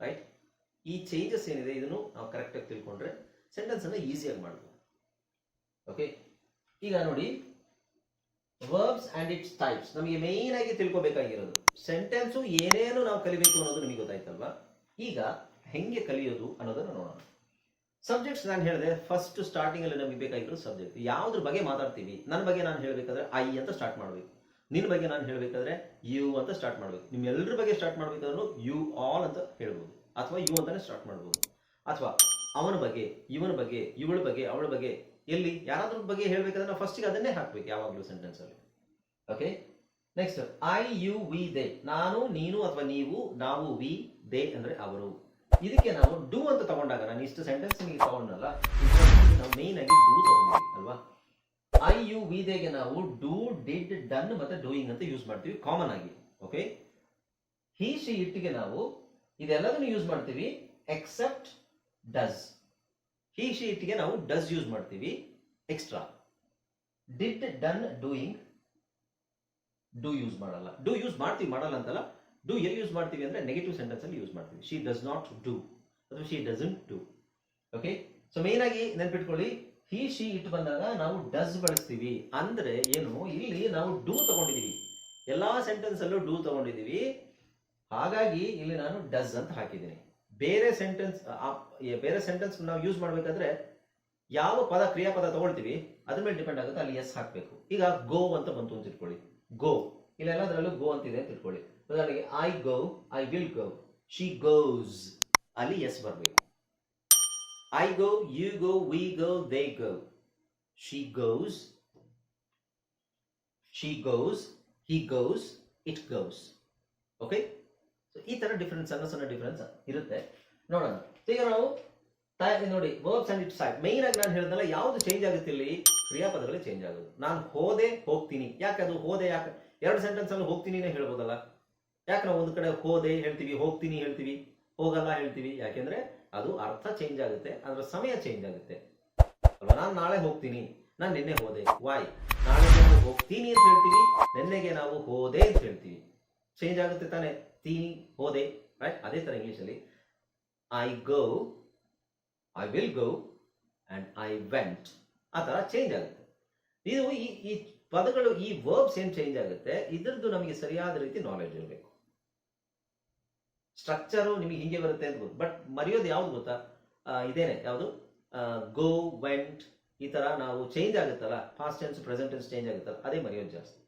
ರೈಟ್ ಈ ಚೇಂಜಸ್ ಏನಿದೆ, ಇದನ್ನು ನಾವು ಕರೆಕ್ಟಾಗಿ ತಿಳ್ಕೊಂಡ್ರೆ ಸೆಂಟೆನ್ಸನ್ನು ಈಸಿಯಾಗಿ ಮಾಡ್ಬೋದು. ಓಕೆ ಈಗ ನೋಡಿ ವರ್ಬ್ಸ್ ಅಂಡ್ ಇಟ್ಸ್ ಟೈಪ್ಸ್ ನಮಗೆ ಮೇನ್ ಆಗಿ ತಿಳ್ಕೊಬೇಕಾಗಿರೋದು. ಸೆಂಟೆನ್ಸು ಏನೇನು ನಾವು ಕಲಿಬೇಕು ಅನ್ನೋದು ನಿಮಗೆ ಗೊತ್ತಾಯ್ತಲ್ವಾ? ಈಗ ಹೆಂಗೆ ಕಲಿಯೋದು ಅನ್ನೋದನ್ನ ನೋಡೋಣ. ಸಬ್ಜೆಕ್ಟ್ಸ್ ನಾನು ಹೇಳಿದೆ ಫಸ್ಟ್ ಸ್ಟಾರ್ಟಿಂಗ್ ಅಲ್ಲಿ ನಮಗೆ ಬೇಕಾಗಿರೋ ಸಬ್ಜೆಕ್ಟ್ ಯಾವ್ದ್ರ ಬಗ್ಗೆ ಮಾತಾಡ್ತೀವಿ? ನನ್ನ ಬಗ್ಗೆ ನಾನು ಹೇಳಬೇಕಾದ್ರೆ ಐ ಅಂತ ಸ್ಟಾರ್ಟ್ ಮಾಡಬೇಕು. ನಿನ್ನ ಬಗ್ಗೆ ನಾನು ಹೇಳಬೇಕಾದ್ರೆ ಯು ಅಂತ ಸ್ಟಾರ್ಟ್ ಮಾಡಬೇಕು. ನಿಮ್ಮೆಲ್ಲರ ಬಗ್ಗೆ ಸ್ಟಾರ್ಟ್ ಮಾಡಬೇಕಾದ್ರೂ ಯು ಆಲ್ ಅಂತ ಹೇಳ್ಬೋದು. ಅಥವಾ ಯು ಅಂತಾನೆ ಸ್ಟಾರ್ಟ್ ಮಾಡ್ಬೋದು. ಅಥವಾ ಅವನ ಬಗ್ಗೆ, ಇವನ ಬಗ್ಗೆ, ಇವಳ ಬಗ್ಗೆ, ಅವಳ ಬಗ್ಗೆ ಎಲ್ಲಿ? ಯಾರಾದ್ರೂ ಬಗ್ಗೆ ಹೇಳ್ಬೇಕಾದ್ರೆ ನಾವು ಫಸ್ಟಿಗೆ ಅದನ್ನೇ ಹಾಕ್ಬೇಕು ಯಾವಾಗಲೂ ಸೆಂಟೆನ್ಸ್ ಅಲ್ಲಿ. Okay next I you we they ನಾನು, ನೀನು ಅಥವಾ ನೀವು, ನಾವು ವಿ ದೇ ಅಂದ್ರೆ ಅವರು. ಇದಕ್ಕೆ ನಾವು ಡೂ ಅಂತ ತಗೊಂಡಾಗ, ನಾನು ಇಷ್ಟು ಸೆಂಟೆನ್ಸ್ ನಿಮಗೆ ತಗೊಂಡಲ್ಲ ನಾವು ಮೇನ್ ಆಗಿ ಡೂ ತಗೊಂಡಿದ್ವಿ ಅಲ್ವಾ? ಐ ಯು ವಿ ದೇಗೆ ನಾವು ಡೂ ಡಿಡ್ ಡನ್ ಮತ್ತೆ ಡೂಯಿಂಗ್ ಅಂತ ಯೂಸ್ ಮಾಡ್ತೀವಿ ಕಾಮನ್ ಆಗಿ. ಓಕೆ ಹಿ ಶಿ ಇಟ್ಟಿಗೆ ನಾವು ಇದೆಲ್ಲದನ್ನು ಯೂಸ್ ಮಾಡ್ತೀವಿ ಎಕ್ಸೆಪ್ಟ್ ಡಸ್ ಹಿ ಶೀಟ್ಗೆ ನಾವು ಡಸ್ ಯೂಸ್ ಮಾಡ್ತೀವಿ. Extra did done doing do use ಮಾಡಲ್ಲ. ಡೂ ಯೂಸ್ ಮಾಡ್ತೀವಿ, ಮಾಡಲ್ಲ ಅಂತಲ್ಲ. ಡೂ ಎಲ್ಲಿ ಯೂಸ್ ಮಾಡ್ತೀವಿ ಅಂದ್ರೆ ನೆಗೆಟಿವ್ ಸೆಂಟೆನ್ಸ್ ಅಲ್ಲಿ ಯೂಸ್ ಮಾಡ್ತೀವಿ. ಶಿ ಡಸ್ ನಾಟ್ ಡೂ ಅಥವಾ she doesn't do okay so main ಆಗಿ ನೆನ್ಪಿಟ್ಕೊಳ್ಳಿ. ಹಿ ಶಿ ಇಟ್ ಬಂದಾಗ ನಾವು ಡಸ್ ಬಳಸ್ತೀವಿ. ಅಂದ್ರೆ ಏನು? ಇಲ್ಲಿ ನಾವು ಡೂ ತಗೊಂಡಿದೀವಿ. ಎಲ್ಲಾ ಸೆಂಟೆನ್ಸ್ ಅಲ್ಲೂ ಡೂ ತಗೊಂಡಿದೀವಿ. ಹಾಗಾಗಿ ಇಲ್ಲಿ ನಾನು ಡಸ್ ಅಂತ ಹಾಕಿದ್ದೀನಿ. ಬೇರೆ ಸೆಂಟೆನ್ಸ್ ಬೇರೆ ಸೆಂಟೆನ್ಸ್ ನಾವು ಯೂಸ್ ಮಾಡಬೇಕಾದ್ರೆ ಯಾವ ಪದ, ಕ್ರಿಯಾಪದ ತಗೊಳ್ತೀವಿ, ಅದ್ರ ಮೇಲೆ ಡಿಪೆಂಡ್ ಆಗುತ್ತೆ ಅಲ್ಲಿ ಎಸ್ ಹಾಕಬೇಕು. ಈಗ ಗೋ ಅಂತ ಬಂತು ಅಂತ ಇಟ್ಕೊಳ್ಳಿ ಗೋ ಇಲ್ಲೆಲ್ಲ ಅದರಲ್ಲೂ ಗೋ ಅಂತಿದೆ ಅಂತ ಇಟ್ಕೊಳ್ಳಿ ಉದಾಹರಣೆಗೆ I go I will go she goes ಅಲ್ಲಿ ಎಸ್ ಬರಬೇಕು. I go you go we go they go she goes she goes he goes it goes okay ಈ ತರ ಡಿಫ್ರೆನ್ಸ್ ಸಣ್ಣ ಸಣ್ಣ ಡಿಫ್ರೆನ್ಸ್ ಇರುತ್ತೆ. ನೋಡೋಣ. ಈಗ ನಾವು ನೋಡಿ verbs and it side main ಆಗಿ ನಾನು ಹೇಳಿದ್ನಲ್ಲ ಯಾವ್ದು ಚೇಂಜ್ ಆಗುತ್ತೆ ಇಲ್ಲಿ? ಕ್ರಿಯಾಪದಗಳು ಚೇಂಜ್ ಆಗುತ್ತೆ. ನಾನು ಹೋದೆ, ಹೋಗ್ತೀನಿ. ಯಾಕೆ ಅದು ಹೋದೆ, ಯಾಕೆ? ಎರಡು ಸೆಂಟೆನ್ಸ್ ಅಲ್ಲಿ ಹೋಗ್ತೀನಿನೇ ಹೇಳ್ಬೋದಲ್ಲ. ಯಾಕೆ ನಾವು ಒಂದು ಕಡೆ ಹೋದೆ ಹೇಳ್ತೀವಿ, ಹೋಗ್ತೀನಿ ಹೇಳ್ತೀವಿ, ಹೋಗಲ್ಲ ಹೇಳ್ತೀವಿ? ಯಾಕೆಂದ್ರೆ ಅದು ಅರ್ಥ ಚೇಂಜ್ ಆಗುತ್ತೆ, ಅದರ ಸಮಯ ಚೇಂಜ್ ಆಗುತ್ತೆ. ಅಲ್ವಾ? ನಾನು ನಾಳೆ ಹೋಗ್ತೀನಿ. ನಾನು ನಿನ್ನೆ ಹೋದೆ. ವಾಯ್ ನಾಳೆ ನಾವು ಹೋಗ್ತೀನಿ ಅಂತ ಹೇಳ್ತೀವಿ, ನಿನ್ನೆಗೆ ನಾವು ಹೋದೆ ಅಂತ ಹೇಳ್ತೀವಿ. ಚೇಂಜ್ ಆಗುತ್ತೆ ತಾನೆ? ತೀನಿ ಹೋದೆ ರೈಟ್ ಅದೇ ಥರ ಇಂಗ್ಲೀಷಲ್ಲಿ I go I will go and I went ಆ ತರ ಚೇಂಜ್ ಆಗುತ್ತೆ. ಇದು ಈ ಈ ಪದಗಳು, ಈ ವರ್ಬ್ಸ್ ಏನು ಚೇಂಜ್ ಆಗುತ್ತೆ? ಇದ್ರದ್ದು ನಮಗೆ ಸರಿಯಾದ ರೀತಿ ನಾಲೆಡ್ಜ್ ಇರಬೇಕು. ಸ್ಟ್ರಕ್ಚರು ನಿಮಗೆ ಹಿಂಗೆ ಬರುತ್ತೆ ಅಂತ ಗೊತ್ತು. ಬಟ್ ಮರೆಯೋದು ಯಾವ್ದು ಗೊತ್ತಾ? ಇದೇನೆ, ಯಾವುದು? ಗೋ ವೆಂಟ್ ಈ ತರ ನಾವು ಚೇಂಜ್ ಆಗುತ್ತಲ್ಲ? Past tense present tense change ಆಗುತ್ತಲ್ಲ? ಅದೇ ಮರೆಯೋದು ಜಾಸ್ತಿ.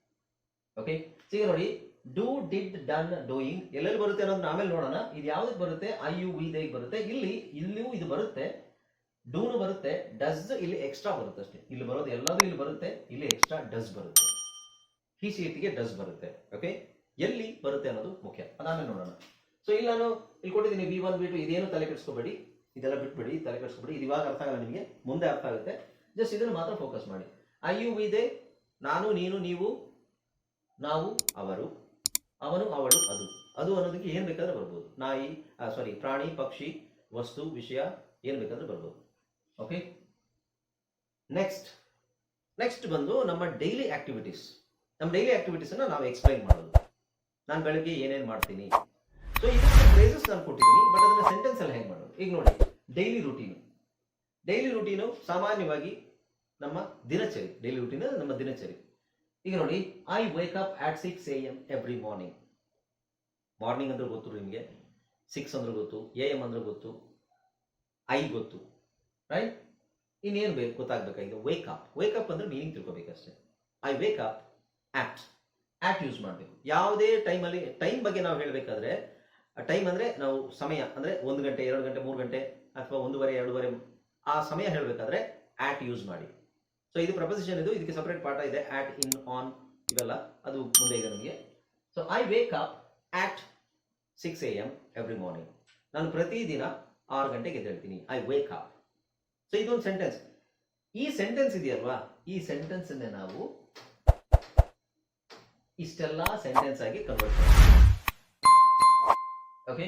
ಓಕೆ ಈಗ ನೋಡಿ ಡೂ ಡಿಡ್ ಡನ್ ಡೂಯಿಂಗ್ ಎಲ್ಲೆಲ್ಲಿ ಬರುತ್ತೆ ಅನ್ನೋದನ್ನ ಆಮೇಲೆ ನೋಡೋಣ. ಇದು ಯಾವ್ದಕ್ಕೆ ಬರುತ್ತೆ? ಐ ಯು ವಿ ದೇಗ್ ಬರುತ್ತೆ. ಇಲ್ಲಿ, ಇಲ್ಲಿಯೂ ಇದು ಬರುತ್ತೆ. ಡೂನು ಬರುತ್ತೆ. ಡಸ್ ಇಲ್ಲಿ ಎಕ್ಸ್ಟ್ರಾ ಬರುತ್ತೆ ಅಷ್ಟೇ. ಇಲ್ಲಿ ಬರೋದು ಎಲ್ಲದೂ ಇಲ್ಲಿ ಬರುತ್ತೆ. ಇಲ್ಲಿ ಎಕ್ಸ್ಟ್ರಾ ಡಸ್ ಬರುತ್ತೆ. ಹಿ ಸೀಟಿಗೆ ಡಸ್ ಬರುತ್ತೆ. ಓಕೆ ಎಲ್ಲಿ ಬರುತ್ತೆ ಅನ್ನೋದು ಮುಖ್ಯ. ಅದಾದ್ಮೇಲೆ ನೋಡೋಣ. ಸೊ ಇಲ್ಲಿ ನಾನು ಇಲ್ಲಿ ಕೊಟ್ಟಿದ್ದೀನಿ ವಿ ಒನ್ ವಿ ಟು ಇದೇನು ತಲೆ ಕೆಡಿಸ್ಕೋಬೇಡಿ. ಇದೆಲ್ಲ ಬಿಟ್ಬಿಡಿ. ತಲೆ ಕೆಡಿಸ್ಕೋಬೇಡಿ. ಇದು ಇವಾಗ ಅರ್ಥ ಆಗಲ್ಲ ನಿಮಗೆ. ಮುಂದೆ ಅರ್ಥ ಆಗುತ್ತೆ. ಜಸ್ಟ್ ಇದನ್ನು ಮಾತ್ರ ಫೋಕಸ್ ಮಾಡಿ. ಐ ಯು ವಿ ದೇ ನಾನು, ನೀನು, ನೀವು, ನಾವು, ಅವರು. ಅವನು ಅವಳು ಅದು. ಅದು ಅನ್ನೋದಕ್ಕೆ ಏನು ಬೇಕಾದ್ರೆ ಬರ್ಬೋದು. ನಾಯಿ ಸಾರಿ ಪ್ರಾಣಿ, ಪಕ್ಷಿ, ವಸ್ತು, ವಿಷಯ ಏನು ಬೇಕಾದ್ರೆ ಬರ್ಬೋದು. ಓಕೆ ನೆಕ್ಸ್ಟ್ ನೆಕ್ಸ್ಟ್ ಬಂದು ನಮ್ಮ ಡೈಲಿ ಆಕ್ಟಿವಿಟೀಸ್ ನಮ್ಮ ಡೈಲಿ ಆಕ್ಟಿವಿಟೀಸ್ ಅನ್ನ ನಾವು ಎಕ್ಸ್ಪ್ಲೈನ್ ಮಾಡೋದು. ನಾನು ಬೆಳಗ್ಗೆ ಏನೇನು ಮಾಡ್ತೀನಿ? ಸೊ ಇದಕ್ಕೆ ಪ್ರೈಸಸ್ ನಾನು ಕೊಟ್ಟಿದ್ದೀನಿ ಬಟ್ ಅದನ್ನ ಸೆಂಟೆನ್ಸ್ ಅಲ್ಲಿ ಹೆಂಗೆ ಮಾಡೋದು. ಈಗ ನೋಡಿ ಡೈಲಿ ರುಟೀನು ಡೈಲಿ ರುಟೀನು ಸಾಮಾನ್ಯವಾಗಿ ನಮ್ಮ ದಿನಚರಿ. ಡೈಲಿ ರೂಟೀನ್ ನಮ್ಮ ದಿನಚರಿ. ಈಗ ನೋಡಿ I wake up at six A M every morning morning ಅಂದ್ರೆ ಗೊತ್ತು ನಿಮಗೆ? ಸಿಕ್ಸ್ ಅಂದ್ರೆ ಗೊತ್ತು ಎ ಎಂ ಅಂದ್ರೆ ಗೊತ್ತು ಐ ಗೊತ್ತು ರೈಟ್ ಇನ್ನೇನು ಬೇಕು ಗೊತ್ತಾಗಬೇಕಾಗಿದೆ? ವೇಕ್ ಅಪ್ ವೇಕ್ ಅಪ್ ಅಂದ್ರೆ meaning ತಿಳ್ಕೊಬೇಕಷ್ಟೇ. I wake up at at use ಮಾಡಬೇಕು. ಯಾವುದೇ ಟೈಮಲ್ಲಿ ಟೈಮ್ ಬಗ್ಗೆ ನಾವು ಹೇಳಬೇಕಾದ್ರೆ ಟೈಮ್ ಅಂದರೆ ನಾವು ಸಮಯ, ಅಂದರೆ ಒಂದು ಗಂಟೆ, ಎರಡು ಗಂಟೆ, ಮೂರು ಗಂಟೆ, ಅಥವಾ ಒಂದೂವರೆ, ಎರಡೂವರೆ, ಆ ಸಮಯ ಹೇಳಬೇಕಾದ್ರೆ ಆಟ್ ಯೂಸ್ ಮಾಡಿ. ಸೊ ಇದು ಪ್ರಪೋಸಿಷನ್ ಇದು. ಇದಕ್ಕೆ ಸಪರೇಟ್ ಪಾಠ ಇದೆ. ಆಟ್ ಇನ್ ಆನ್ ಇವೆಲ್ಲ. ಅದು ಮುಂದೆ ಇದೆ ನಮಗೆ. So I wake up at six A M every morning ನಾನು ಪ್ರತಿದಿನ ಆರು ಗಂಟೆಗೆ ಎದ್ದೇಳ್ತೀನಿ. ಐ ವೇಕ್ ಅಪ್ ಸೊ ಇದೊಂದು ಸೆಂಟೆನ್ಸ್ ಈ ಸೆಂಟೆನ್ಸ್ ಇದೆಯಲ್ವಾ? ಈ ಸೆಂಟೆನ್ಸ್ ನಾವು ಇಷ್ಟೆಲ್ಲ ಸೆಂಟೆನ್ಸ್ ಆಗಿ ಕನ್ವರ್ಟ್ ಮಾಡ್ತೀವಿ. ಓಕೆ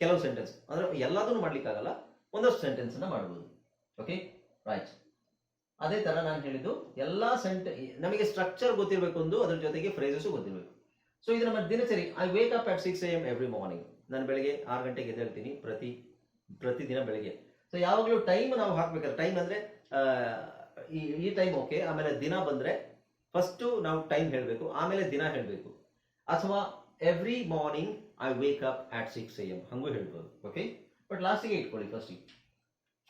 ಕೆಲವು ಸೆಂಟೆನ್ಸ್ ಅಂದ್ರೆ ಎಲ್ಲದನ್ನು ಮಾಡ್ಲಿಕ್ಕಾಗಲ್ಲ. ಒಂದಷ್ಟು ಸೆಂಟೆನ್ಸ್ ಮಾಡಬಹುದು ಓಕೆ ರೈಟ್ ಅದೇ ತರ ನಾನು ಹೇಳಿದ್ದು, ಎಲ್ಲಾ ಸೆಂಟ್ ನಮಗೆ ಸ್ಟ್ರಕ್ಚರ್ ಗೊತ್ತಿರಬೇಕು ಒಂದು ಅದ್ರ ಜೊತೆಗೆ ಫ್ರೇಸಸ್ ಗೊತ್ತಿರಬೇಕು. ಸೊ ಇದು ನಮ್ಮ ದಿನಚರಿ I wake up at six A M every morning ನಾನು ಬೆಳಗ್ಗೆ ಆರು ಗಂಟೆಗೆ ಎದ್ದೇಳ್ತೀನಿ ಪ್ರತಿ, ಪ್ರತಿದಿನ ಬೆಳಗ್ಗೆ. ಸೊ ಯಾವಾಗಲೂ ಟೈಮ್ ನಾವು ಹಾಕ್ಬೇಕಾದ್ರೆ ಟೈಮ್ ಅಂದ್ರೆ ಈ ಈ ಟೈಮ್ ಓಕೆ ಆಮೇಲೆ ದಿನ ಬಂದ್ರೆ ಫಸ್ಟು ನಾವು ಟೈಮ್ ಹೇಳಬೇಕು, ಆಮೇಲೆ ದಿನ ಹೇಳಬೇಕು. ಅಥವಾ every morning I wake up at six A M ಹಂಗೂ ಹೇಳ್ಬೋದು ಓಕೆ ಬಟ್ ಲಾಸ್ಟಿಗೆ ಇಟ್ಕೊಳ್ಳಿ ಫಸ್ಟಿಗೆ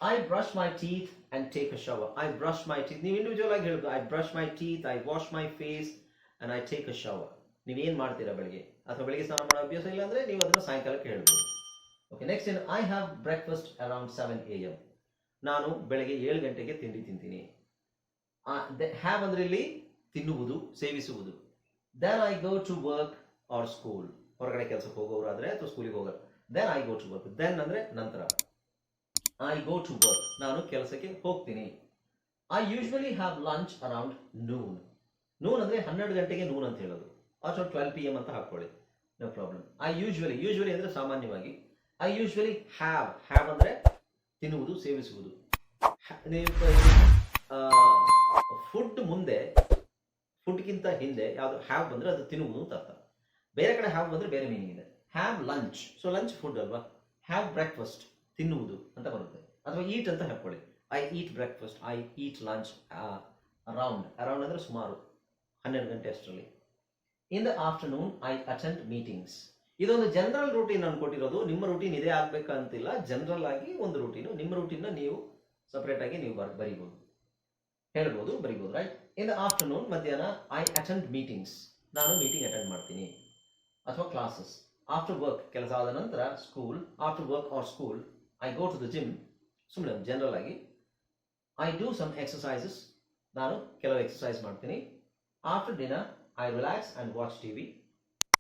I brush my teeth and take a shower I brush my teeth ನೀವು ಇಂಡಿವಿಜುವಲ್ ಆಗಿ ಹೇಳ್ಬೋದು I brush my teeth I wash my face and I take a shower ನೀವೇನು ಮಾಡ್ತೀರಾ ಬೆಳಿಗ್ಗೆ? ಅಥವಾ ಬೆಳಿಗ್ಗೆ ಸ್ನಾನ ಮಾಡೋ ಅಭ್ಯಾಸ ಇಲ್ಲ ಅಂದ್ರೆ ನೀವು ಅದನ್ನು ಸಾಯಂಕಾಲಕ್ಕೆ ಹೇಳ್ಬೋದು. ಓಕೆ ನೆಕ್ಸ್ಟ್ ಏನು I have breakfast around seven A M ನಾನು ಬೆಳಗ್ಗೆ ಏಳು ಗಂಟೆಗೆ ತಿಂಡಿ ತಿಂತೀನಿ. ಹ್ಯಾವ್ ಅಂದ್ರೆ ಇಲ್ಲಿ ತಿನ್ನುವುದು, ಸೇವಿಸುವುದು. Then I go to work or school ಹೊರಗಡೆ ಕೆಲಸಕ್ಕೆ ಹೋಗೋರಾದ್ರೆ ಅಥವಾ ಸ್ಕೂಲಿಗೆ ಹೋಗೋರು. Then I go to work then ಅಂದ್ರೆ ನಂತರ. ಐ ಗೋ ಟು ವರ್ಕ್ ನಾನು ಕೆಲಸಕ್ಕೆ ಹೋಗ್ತೀನಿ. I usually have lunch around noon noon ಅಂದರೆ ಹನ್ನೆರಡು ಗಂಟೆಗೆ ನೂನ್ ಅಂತ ಹೇಳೋದು. ಅಥವಾ ಟ್ವೆಲ್ ಪಿ ಎಂ ಅಂತ ಹಾಕೊಳ್ಳಿ. No problem I usually usually ಅಂದರೆ ಸಾಮಾನ್ಯವಾಗಿ ಐ ಯೂಶ್ವಲಿ ಹ್ಯಾವ್ ಹ್ಯಾವ್ ಅಂದರೆ ತಿನ್ನುವುದು, ಸೇವಿಸುವುದು. ಫುಡ್ ಮುಂದೆ ಫುಡ್ಗಿಂತ ಹಿಂದೆ ಯಾವುದು ಹ್ಯಾವ್ ಬಂದರೆ ಅದು ತಿನ್ನುವುದು ಅಂತ ಅರ್ಥ. ಬೇರೆ ಕಡೆ ಹ್ಯಾವ್ ಬಂದರೆ ಬೇರೆ ಮೀನಿಂಗ್ ಇದೆ. Have lunch so lunch food ಅಲ್ವಾ? ಹ್ಯಾವ್ ಬ್ರೇಕ್ಫಾಸ್ಟ್ ತಿನ್ನುವುದು ಅಂತ ಬರುತ್ತೆ. ಅಥವಾ ಈಟ್ ಅಂತ ಹಾಕೊಳ್ಳಿ I eat breakfast I eat lunch around around ಅಂದರೆ ಸುಮಾರು ಹನ್ನೆರಡು ಗಂಟೆ ಅಷ್ಟರಲ್ಲಿ. In the afternoon I attend meetings ಇದೊಂದು ಜನರಲ್ ರೂಟೀನ್ ನಾನು ಕೊಟ್ಟಿರೋದು. ನಿಮ್ಮ ರೂಟೀನ್ ಇದೇ ಆಗ್ಬೇಕಂತಿಲ್ಲ. ಜನರಲ್ ಆಗಿ ಒಂದು ರೂಟೀನು ನಿಮ್ಮ ರೂಟೀನ್ನ ನೀವು ಸಪ್ರೇಟ್ ಆಗಿ ನೀವು ಬರ್, ಬರಿಬೋದು. ಹೇಳ್ಬೋದು, ಬರಿಬೋದು ರೈಟ್ ಇನ್ ದ ಆಫ್ಟರ್ನೂನ್ ಮಧ್ಯಾಹ್ನ ಐ ಅಟೆಂಡ್ ಮೀಟಿಂಗ್ಸ್ ನಾನು ಮೀಟಿಂಗ್ ಅಟೆಂಡ್ ಮಾಡ್ತೀನಿ. ಅಥವಾ ಕ್ಲಾಸಸ್ ಆಫ್ಟರ್ ವರ್ಕ್ ಕೆಲಸ ಆದ ನಂತರ school after work or school I go to the gym ಸುಮ್ಮನೆ ಜನರಲ್ ಆಗಿ ಐ ಡೂ ಸಮ್ ಎಕ್ಸಸೈಸಸ್ ನಾನು ಕೆಲವು ಎಕ್ಸಸೈಸ್ ಮಾಡ್ತೀನಿ. ಆಫ್ಟರ್ ದಿನ I relax and watch T V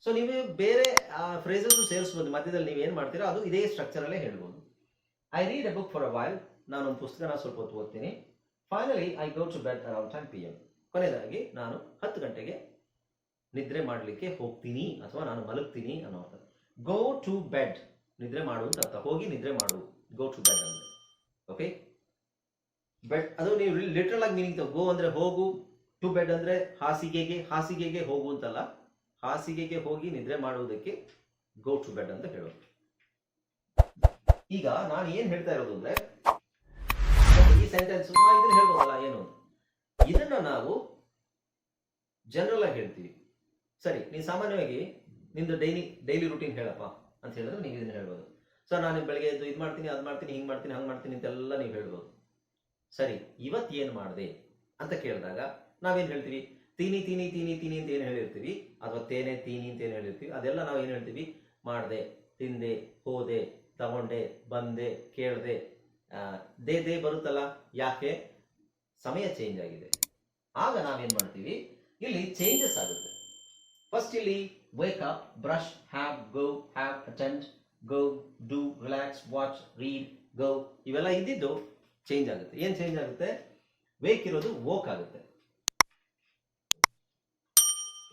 so ನೀವು ಬೇರೆ ಫ್ರೇಸಸ್ ಸೇರಿಸ್ಬೋದು. ಮಧ್ಯದಲ್ಲಿ ನೀವು ಏನು ಮಾಡ್ತೀರೋ ಅದು ಇದೇ ಸ್ಟ್ರಕ್ಚರಲ್ಲೇ ಹೇಳ್ಬೋದು. I read a book for a while ಒಂದು ಪುಸ್ತಕನ ಸ್ವಲ್ಪ ಹೊತ್ತು ಓದ್ತೀನಿ. Finally I go to bed around ten P M ಕೊನೆಯದಾಗಿ ನಾನು ಹತ್ತು ಗಂಟೆಗೆ ನಿದ್ರೆ ಮಾಡಲಿಕ್ಕೆ ಹೋಗ್ತೀನಿ ಅಥವಾ ನಾನು ಮಲಗ್ತೀನಿ ಅನ್ನೋ ಗೋ ಟು ಬೆಡ್ ನಿದ್ರೆ ಮಾಡು ಅಂತ ಅರ್ಥ. ಹೋಗಿ ನಿದ್ರೆ ಮಾಡು. ಗೋ ಟು ಬೆಡ್ ಅಂದ್ರೆ. ಓಕೆ ಬೆಡ್ ಅದು ನೀವು ಲಿಟ್ರಲ್ ಆಗಿ ಮೀನಿಂಗ್ ಗೋ ಅಂದ್ರೆ ಹೋಗು. ಟು ಬೆಡ್ ಅಂದ್ರೆ ಹಾಸಿಗೆಗೆ ಹಾಸಿಗೆಗೆ ಹೋಗು ಅಂತಲ್ಲ. ಹಾಸಿಗೆಗೆ ಹೋಗಿ ನಿದ್ರೆ ಮಾಡುವುದಕ್ಕೆ ಗೋ ಟು ಬೆಡ್ ಅಂತ ಹೇಳೋದು. ಈಗ ನಾನು ಏನ್ ಹೇಳ್ತಾ ಇರೋದು ಅಂದ್ರೆ, ಈ ಸೆಂಟೆನ್ಸ್ ಇದನ್ನ ಹೇಳ್ಬೋದಲ್ಲ, ಏನು. ಇದನ್ನ ನಾವು ಜನರಲ್ ಆಗಿ ಹೇಳ್ತೀವಿ. ಸರಿ ನೀವು ಸಾಮಾನ್ಯವಾಗಿ ನಿಂದು ಡೈಲಿ ಡೈಲಿ ರೂಟೀನ್ ಹೇಳಪ್ಪ. ಅಂತ ಹೇಳಿದ್ರೆ ನೀವು ಇದನ್ನ ಹೇಳ್ಬೋದು. ಸೊ ನಾನು ಬೆಳಗ್ಗೆ ಎದ್ದು ಇದು ಮಾಡ್ತೀನಿ, ಅದು ಮಾಡ್ತೀನಿ, ಹಿಂಗೆ ಮಾಡ್ತೀನಿ, ಹಂಗೆ ಮಾಡ್ತೀನಿ ಅಂತೆಲ್ಲ ನೀವು ಹೇಳ್ಬೋದು. ಸರಿ ಇವತ್ತು ಏನು ಮಾಡಿದೆ ಅಂತ ಕೇಳಿದಾಗ ನಾವೇನು ಹೇಳ್ತೀವಿ? ತೀನಿ ತೀನಿ ತೀನಿ ತೀನಿ ಅಂತ ಏನು ಹೇಳಿರ್ತೀವಿ? ಅಥವಾ ತೇನೆ, ತೀನಿ ಅಂತ ಏನು ಹೇಳಿರ್ತೀವಿ? ಅದೆಲ್ಲ ನಾವು ಏನು ಹೇಳ್ತೀವಿ? ಮಾಡಿದೆ, ತಿಂದೆ, ಹೋದೆ, ತಗೊಂಡೆ, ಬಂದೆ, ಕೇಳಿದೆ. ದೇ ದೇ ಬರುತ್ತಲ್ಲ? ಯಾಕೆ? ಸಮಯ ಚೇಂಜ್ ಆಗಿದೆ. ಆಗ ನಾವೇನು ಮಾಡ್ತೀವಿ? ಇಲ್ಲಿ ಚೇಂಜಸ್ ಆಗುತ್ತೆ. ಫಸ್ಟ್ ಇಲ್ಲಿ wake up, brush, have, go, have, attend, go, do, relax, watch, read, go ಇವೆಲ್ಲ ಇದ್ದಿದ್ದು ಚೇಂಜ್ ಆಗುತ್ತೆ. ಏನು ಚೇಂಜ್ ಆಗುತ್ತೆ? ವೇಕ್ ಇರೋದು ವೋಕ್ ಆಗುತ್ತೆ.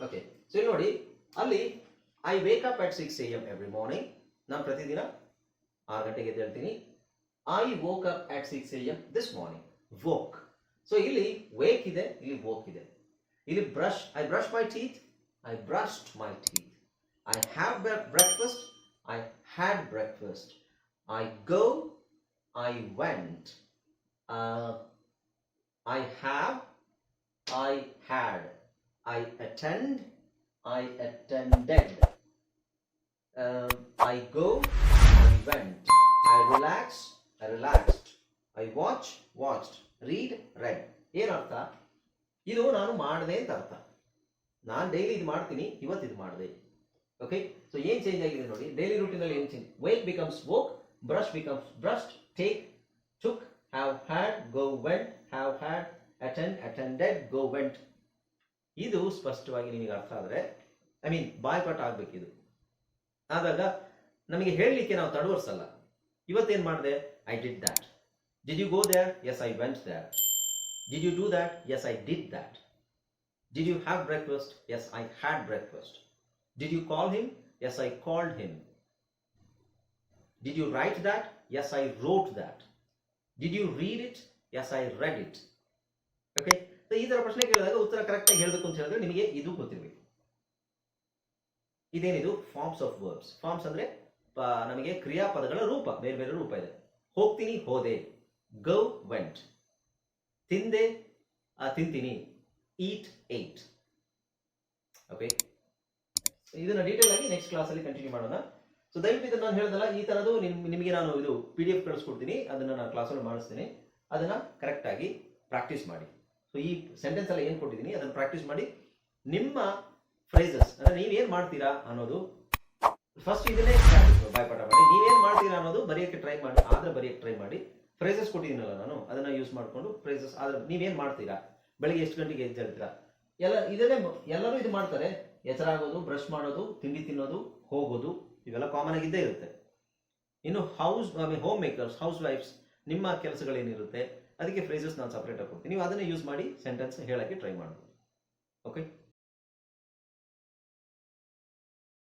ಓಕೆ ಸೊ ಇಲ್ಲಿ ನೋಡಿ ಅಲ್ಲಿ I wake up at six A M every morning ನಾನು ಪ್ರತಿದಿನ ಆರು ಗಂಟೆಗೆ ಎದ್ದೇಳ್ತೀನಿ I woke up at six A M this morning woke so ಇಲ್ಲಿ ವೇಕ್ ಇದೆ ಇಲ್ಲಿ ವೋಕ್ ಇದೆ. ಇಲ್ಲಿ brush I brush my teeth I brushed my teeth I have breakfast I had breakfast. I go, I went. Uh, I have, I had. I attend, I attended. Um, I go, I went. I relax, I relaxed. I watch, watched. Read, read. ಏನರ್ಥ ಇದು ನಾನು ಮಾಡಿದೆ ಅಂತ ಅರ್ಥ ನಾನು daily ಇದು ಮಾಡ್ತೀನಿ, ಇವತ್ತು ಇದು ಮಾಡಿದೆ. ಓಕೆ ಸೊ ಏನ್ ಚೇಂಜ್ ಆಗಿದೆ ನೋಡಿ ಡೈಲಿ ರೂಟೀನ್ ಅಲ್ಲಿ ಏನ್ change wake becomes woke brush becomes brush take took have had go went have had attend attended go went ಇದು ಸ್ಪಷ್ಟವಾಗಿ ನಿಮಗೆ ಅರ್ಥ ಆದರೆ ಐ ಮೀನ್ ಬಾಯ್ಪಾಟ್ ಇದು ಆದಾಗ, ನಮಗೆ ಹೇಳಲಿಕ್ಕೆ ನಾವು ತಡವರ್ಸಲ್ಲ. ಇವತ್ತೇನು ಮಾಡಿದೆ? I did that did you go there yes I went that did you do that yes I did that did you have breakfast yes I had breakfast did you call him yes I called him did you write that yes I wrote that did you read it yes I read it okay ಈ ತರ ಪ್ರಶ್ನೆ ಕೇಳಿದಾಗ ಉತ್ತರ ಕರೆಕ್ಟಾಗಿ ಹೇಳಬೇಕು ಅಂತ ಹೇಳಿದ್ರೆ ನಿಮಗೆ ಇದು ಗೊತ್ತಿರಬೇಕು. ಇದೇನಿದು? ಫಾರ್ಮ್ಸ್ ಆಫ್ ವರ್ಬ್ಸ್ ಫಾರ್ಮ್ಸ್ ಅಂದ್ರೆ ನಮಗೆ ಕ್ರಿಯಾಪದಗಳ ರೂಪ, ಬೇರೆ ಬೇರೆ ರೂಪ ಇದೆ. ಹೋಗ್ತೀನಿ, ಹೋದೆ. ಗೋ ವೆಂಟ್ ತಿಂದೆ ತಿಂತೀನಿ. ಈಟ್ ಏಟ್ ಓಕೆ ಇದನ್ನ ಡೀಟೇಲ್ ಆಗಿ ನೆಕ್ಸ್ಟ್ ಕ್ಲಾಸಲ್ಲಿ ಕಂಟಿನ್ಯೂ ಮಾಡೋಣ. ಸೊ ದಯವಿಟ್ಟು ಇದನ್ನ ನಾನು ಹೇಳ್ದಲ್ಲ, ಈ ತರದ್ದು ನಿಮ್- ನಿಮಗೆ ನಾನು ಇದು ಪಿ ಡಿ ಎಫ್ ಕಳಿಸ್ಕೊಡ್ತೀನಿ. ಅದನ್ನ ನಾನು ಕ್ಲಾಸಲ್ಲಿ ಮಾಡಿಸ್ತೀನಿ. ಅದನ್ನ ಕರೆಕ್ಟ್ ಆಗಿ ಪ್ರಾಕ್ಟೀಸ್ ಮಾಡಿ. ಸೊ ಈ ಸೆಂಟೆನ್ಸ್ ಎಲ್ಲ ಏನು ಕೊಟ್ಟಿದ್ದೀನಿ, ಅದನ್ನು ಪ್ರಾಕ್ಟೀಸ್ ಮಾಡಿ. ನಿಮ್ಮ ಫ್ರೈಸಸ್ ಅಂದ್ರೆ ನೀವೇನು ಮಾಡ್ತೀರಾ ಅನ್ನೋದು ಫಸ್ಟ್ ಇದನ್ನೇ ಬಾಯ್ಪಾಠ ಮಾಡಿ. ನೀವೇನು ಮಾಡ್ತೀರಾ ಅನ್ನೋದು ಬರೆಯೋಕ್ಕೆ ಟ್ರೈ ಮಾಡಿ, ಆದ್ರೆ ಬರೆಯೋಕ್ಕೆ ಟ್ರೈ ಮಾಡಿ. ಫ್ರೇಸಸ್ ಕೊಟ್ಟಿದ್ದೀನಲ್ಲ ನಾನು, ಅದನ್ನು ಯೂಸ್ ಮಾಡಿಕೊಂಡು ಫ್ರೇಸಸ್ ಆದ್ರೆ ನೀವೇನು ಮಾಡ್ತೀರಾ? ಬೆಳಿಗ್ಗೆ ಎಷ್ಟು ಗಂಟೆಗೆ ಎದ್ದೇಳ್ತೀರಾ ಎಲ್ಲ ಇದನ್ನೇ ಎಲ್ಲರೂ ಇದು ಮಾಡ್ತಾರೆ. ಎಚ್ಚರ ಆಗೋದು ಬ್ರಷ್ ಮಾಡೋದು, ತಿಂಡಿ ತಿನ್ನೋದು, ಹೋಗೋದು, ಇವೆಲ್ಲ ಕಾಮನ್ ಆಗಿದ್ದೇ ಇರುತ್ತೆ. ಇನ್ನು house I mean homemakers ಹೌಸ್ ವೈಫ್ಸ್ ನಿಮ್ಮ ಕೆಲಸಗಳೇನಿರುತ್ತೆ, ಅದಕ್ಕೆ ಫ್ರೇಸಸ್ ನಾನು ಸಪ್ರೇಟ್ ಕೊಡ್ತೀನಿ. ನೀವು ಅದನ್ನೇ ಯೂಸ್ ಮಾಡಿ ಸೆಂಟೆನ್ಸ್ ಹೇಳೋಕ್ಕೆ ಟ್ರೈ ಮಾಡ್ಬೋದು. ಓಕೆ